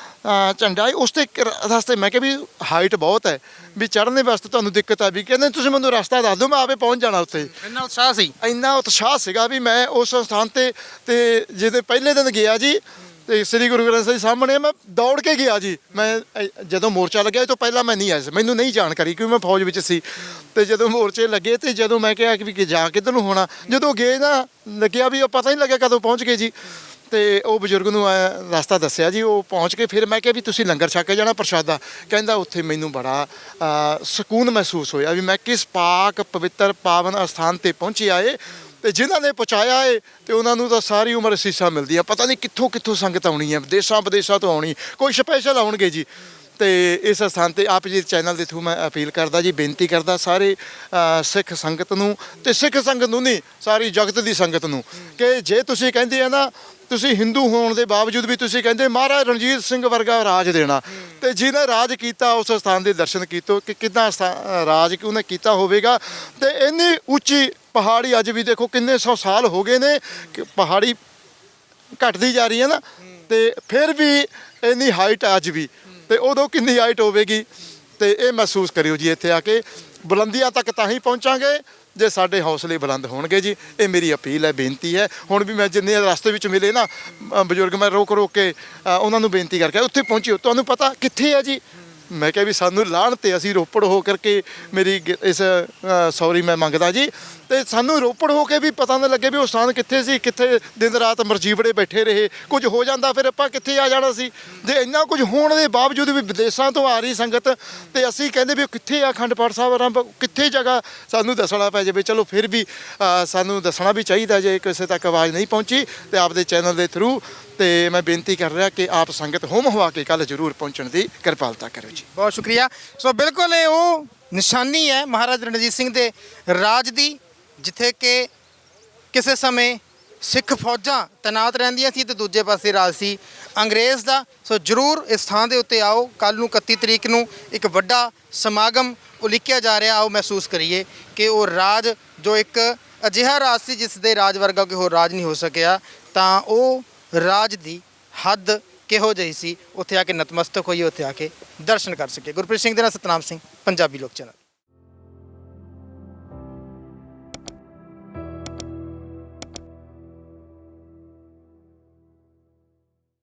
ਝੰਡਾ ਉਸ ਤੇ ਰਸਤੇ ਮੈਂ ਕਿਹਾ ਵੀ ਹਾਈਟ ਬਹੁਤ ਹੈ ਵੀ ਚੜ੍ਹਨੇ ਵਾਸਤੇ ਤੁਹਾਨੂੰ ਦਿੱਕਤ ਆ ਵੀ ਕਹਿੰਦੇ ਤੁਸੀਂ ਮੈਨੂੰ ਰਸਤਾ ਦੱਸ ਦਿਓ ਮੈਂ ਆਪੇ ਪਹੁੰਚ ਜਾਣਾ ਉੱਥੇ। ਇੰਨਾ ਉਤਸ਼ਾਹ ਸੀ। ਇੰਨਾ ਉਤਸ਼ਾਹ ਸੀਗਾ ਵੀ ਮੈਂ ਉਸ ਸਥਾਨ ਤੇ ਤੇ ਜਿਹਦੇ ਪਹਿਲੇ ਦਿਨ ਗਿਆ ਜੀ ਤੇ ਸ੍ਰੀ ਗੁਰੂ ਗ੍ਰੰਥ ਸਾਹਿਬ ਸਾਹਮਣੇ ਮੈਂ ਦੌੜ ਕੇ ਗਿਆ ਜੀ। ਮੈਂ ਅ, ਜਦੋਂ ਮੋਰਚਾ ਲੱਗਿਆ ਇਹ ਤੋਂ ਪਹਿਲਾਂ ਮੈਂ ਨਹੀਂ ਆਇਆ ਸੀ। ਮੈਨੂੰ ਨਹੀਂ ਜਾਣਕਾਰੀ ਕਿਉਂਕਿ ਮੈਂ ਫੌਜ ਵਿੱਚ ਸੀ। ਤੇ ਜਦੋਂ ਮੋਰਚੇ ਲੱਗੇ ਤੇ ਜਦੋਂ ਮੈਂ ਕਿਹਾ ਕਿ ਵੀ ਕਿ ਜਾ ਕਿੱਧਰ ਨੂੰ ਹੋਣਾ ਜਦੋਂ ਗਏ ਨਾ ਲੱਗਿਆ ਵੀ ਉਹ ਪਤਾ ਹੀ ਨਹੀਂ ਲੱਗਿਆ ਕਦੋਂ ਪਹੁੰਚ ਗਏ ਜੀ। ਤੇ ਉਹ ਬਜ਼ੁਰਗ ਨੂੰ ਐਂ ਰਸਤਾ ਦੱਸਿਆ ਜੀ ਉਹ ਪਹੁੰਚ ਕੇ ਫਿਰ ਮੈਂ ਕਿਹਾ ਵੀ ਤੁਸੀਂ ਲੰਗਰ ਛਕ ਕੇ ਜਾਣਾ ਪ੍ਰਸ਼ਾਦਾ। ਕਹਿੰਦਾ ਉੱਥੇ ਮੈਨੂੰ ਬੜਾ ਅ, ਸਕੂਨ ਮਹਿਸੂਸ ਹੋਇਆ ਵੀ ਮੈਂ ਕਿਸ ਪਾਕ ਪਵਿੱਤਰ ਪਾਵਨ ਅਸਥਾਨ ਤੇ ਪਹੁੰਚਿਆ ਏ। ਤੇ ਜਿਨ੍ਹਾਂ ਨੇ ਪਹੁੰਚਾਇਆ ਏ, ਤੇ ਉਹਨਾਂ ਨੂੰ ਤਾਂ ਸਾਰੀ ਉਮਰ ਅਸੀਸਾਂ ਮਿਲਦੀਆਂ। ਪਤਾ ਨਹੀਂ ਕਿੱਥੋਂ ਕਿੱਥੋਂ ਸੰਗਤ ਆਉਣੀ ਹੈ, ਦੇਸ਼ਾਂ ਵਿਦੇਸ਼ਾਂ ਤੋਂ ਆਉਣੀ। ਕੋਈ ਸਪੈਸ਼ਲ ਆਉਣਗੇ ਜੀ। ਤੇ ਇਸ ਸਥਾਨ ਤੇ ਆਪ ਜੀ ਚੈਨਲ ਦੇ ਥਰੂ ਮੈਂ ਅਪੀਲ ਕਰਦਾ ਜੀ, ਬੇਨਤੀ ਕਰਦਾ ਸਾਰੇ ਸਿੱਖ ਸੰਗਤ ਨੂੰ, ਤੇ ਸਿੱਖ ਸੰਗਤ ਨੂੰ ਨਹੀਂ, ਸਾਰੀ ਜਗਤ ਦੀ ਸੰਗਤ ਨੂੰ, ਕਿ ਜੇ ਤੁਸੀਂ ਕਹਿੰਦੇ ਆ ਨਾ ਤੁਸੀਂ ਹਿੰਦੂ ਹੋਣ ਦੇ ਬਾਵਜੂਦ ਵੀ ਤੁਸੀਂ ਕਹਿੰਦੇ ਮਹਾਰਾਜ ਰਣਜੀਤ ਸਿੰਘ ਵਰਗਾ ਰਾਜ ਦੇਣਾ। ਤੇ ਜਿਹਨੇ ਰਾਜ ਕੀਤਾ, ਉਸ ਸਥਾਨ ਦੇ ਦਰਸ਼ਨ ਕੀਤੋ, ਕਿ ਕਿਦਾਂ ਰਾਜ ਕਿ ਉਹਨੇ ਕੀਤਾ ਹੋਵੇਗਾ। ਤੇ ਇੰਨੀ ਉੱਚੀ ਪਹਾੜੀ ਅੱਜ ਵੀ ਦੇਖੋ ਕਿੰਨੇ ਸੌ ਸਾਲ ਹੋ ਗਏ ਨੇ, ਕਿ ਪਹਾੜੀ ਘਟਦੀ ਜਾ ਰਹੀ ਹੈ ਨਾ। ਤੇ ਫਿਰ ਵੀ ਇੰਨੀ ਹਾਈਟ ਅੱਜ ਵੀ, ਤੇ ਉਦੋਂ ਕਿੰਨੀ ਹਾਈਟ ਹੋਵੇਗੀ। ਤੇ ਇਹ ਮਹਿਸੂਸ ਕਰਿਓ ਜੀ ਇੱਥੇ ਆ ਕੇ। ਬੁਲੰਦੀਆਂ ਤੱਕ ਤਾਂ ਹੀ ਪਹੁੰਚਾਂਗੇ। ਜੇ ਸਾਡੇ ਹੌਸਲੇ ਬੁਲੰਦ ਹੋਣਗੇ ਜੀ, ਇਹ ਮੇਰੀ ਅਪੀਲ ਹੈ, ਬੇਨਤੀ ਹੈ। ਹੁਣ ਵੀ ਮੈਂ ਜਿੰਨੇ ਰਸਤੇ ਵਿੱਚ ਮਿਲੇ ਨਾ ਬਜ਼ੁਰਗ ਮੈਂ ਰੋਕ ਰੋਕ ਕੇ ਉਹਨਾਂ ਨੂੰ ਬੇਨਤੀ ਕਰਕੇ ਉੱਥੇ ਪਹੁੰਚਿਓ ਤੁਹਾਨੂੰ ਪਤਾ ਕਿੱਥੇ ਹੈ ਜੀ? ਮੈਂ ਕਿਹਾ ਵੀ ਸਾਨੂੰ ਲਾਣ ਤੇ ਅਸੀਂ ਰੋਪੜ ਹੋ ਕਰਕੇ ਮੇਰੀ ਗ- ਇਸ ਸੌਰੀ ਮੈਂ ਮੰਗਦਾ ਜੀ। ਤੇ ਸਾਨੂੰ ਰੋਪੜ ਹੋ ਕੇ ਵੀ ਪਤਾ ਨਾ ਲੱਗੇ ਵੀ ਉਹ ਸਥਾਨ ਕਿੱਥੇ ਸੀ, ਕਿੱਥੇ ਦਿਨ ਰਾਤ ਮਰਜੀਵੜੇ ਬੈਠੇ ਰਹੇ। ਕੁਝ ਹੋ ਜਾਂਦਾ, ਫਿਰ ਆਪਾਂ ਕਿੱਥੇ ਆ ਜਾਣਾ ਸੀ? ਜੇ ਇੰਨਾ ਕੁਝ ਹੋਣ ਦੇ ਬਾਵਜੂਦ ਵੀ ਵਿਦੇਸ਼ਾਂ ਤੋਂ ਆ ਰਹੀ ਸੰਗਤ, ਤੇ ਅਸੀਂ ਕਹਿੰਦੇ ਵੀ ਉਹ ਕਿੱਥੇ ਆ ਅਖੰਡ ਪਾਠ ਸਾਹਿਬ, ਆਰੰਭ, ਕਿੱਥੇ ਜਗ੍ਹਾ? ਸਾਨੂੰ ਦੱਸਣਾ ਪੈ ਜਾਵੇ। ਚਲੋ ਫਿਰ ਵੀ ਸਾਨੂੰ ਦੱਸਣਾ ਵੀ ਚਾਹੀਦਾ ਜੇ ਕਿਸੇ ਤੱਕ ਆਵਾਜ਼ ਨਹੀਂ ਪਹੁੰਚੀ, ਤੇ ਆਪਦੇ ਚੈਨਲ ਦੇ ਥਰੂ ਤੇ ਮੈਂ ਬੇਨਤੀ ਕਰ ਰਿਹਾ ਕਿ ਆਪ ਸੰਗਤ ਹੋਮ ਹਵਾ ਕੇ ਕੱਲ ਜ਼ਰੂਰ ਪਹੁੰਚਣ ਦੀ ਕਿਰਪਾਲਤਾ ਕਰੋ ਜੀ। ਬਹੁਤ ਸ਼ੁਕਰੀਆ। ਸੋ ਬਿਲਕੁਲ ਇਹ ਉਹ ਨਿਸ਼ਾਨੀ ਹੈ ਮਹਾਰਾਜ ਰਣਜੀਤ ਸਿੰਘ ਦੇ ਰਾਜ ਦੀ ਜਿੱਥੇ ਕਿ ਕਿਸੇ ਸਮੇਂ ਸਿੱਖ ਫੌਜਾਂ ਤੈਨਾਤ ਰਹਿੰਦੀਆਂ ਸੀ ਤੇ ਦੂਜੇ ਪਾਸੇ ਰਾਜ ਸੀ। ਅੰਗਰੇਜ਼ ਦਾ, ਸੋ ਜਰੂਰ ਇਸ ਥਾਂ ਦੇ ਉੱਤੇ ਆਓ। ਕੱਲ ਨੂੰ 31 ਤਰੀਕ ਨੂੰ ਇੱਕ ਵੱਡਾ ਸਮਾਗਮ ਉਲੀਕਿਆ ਜਾ ਰਿਹਾ, ਆਓ ਮਹਿਸੂਸ ਕਰੀਏ ਕਿ ਉਹ ਰਾਜ ਜੋ ਇੱਕ ਅਜਿਹਾ ਰਾਜ ਸੀ ਜਿਸ ਦੇ ਰਾਜ ਵਰਗਾ ਕੋਈ ਹੋਰ ਰਾਜ ਨਹੀਂ ਹੋ ਸਕਿਆ, ਤਾਂ ਉਹ ਰਾਜ ਦੀ ਹੱਦ ਕਿਹੋ ਜਿਹੀ ਸੀ? ਉੱਥੇ ਆ ਕੇ ਨਤਮਸਤਕ ਹੋਈਏ, ਉੱਥੇ ਆ ਕੇ ਦਰਸ਼ਨ ਕਰ ਸਕੇ ਗੁਰਪ੍ਰੀਤ ਸਿੰਘ ਦੇ ਨਾਲ ਸਤਨਾਮ ਸਿੰਘ, ਪੰਜਾਬੀ ਲੋਕ ਚੈਨਲ।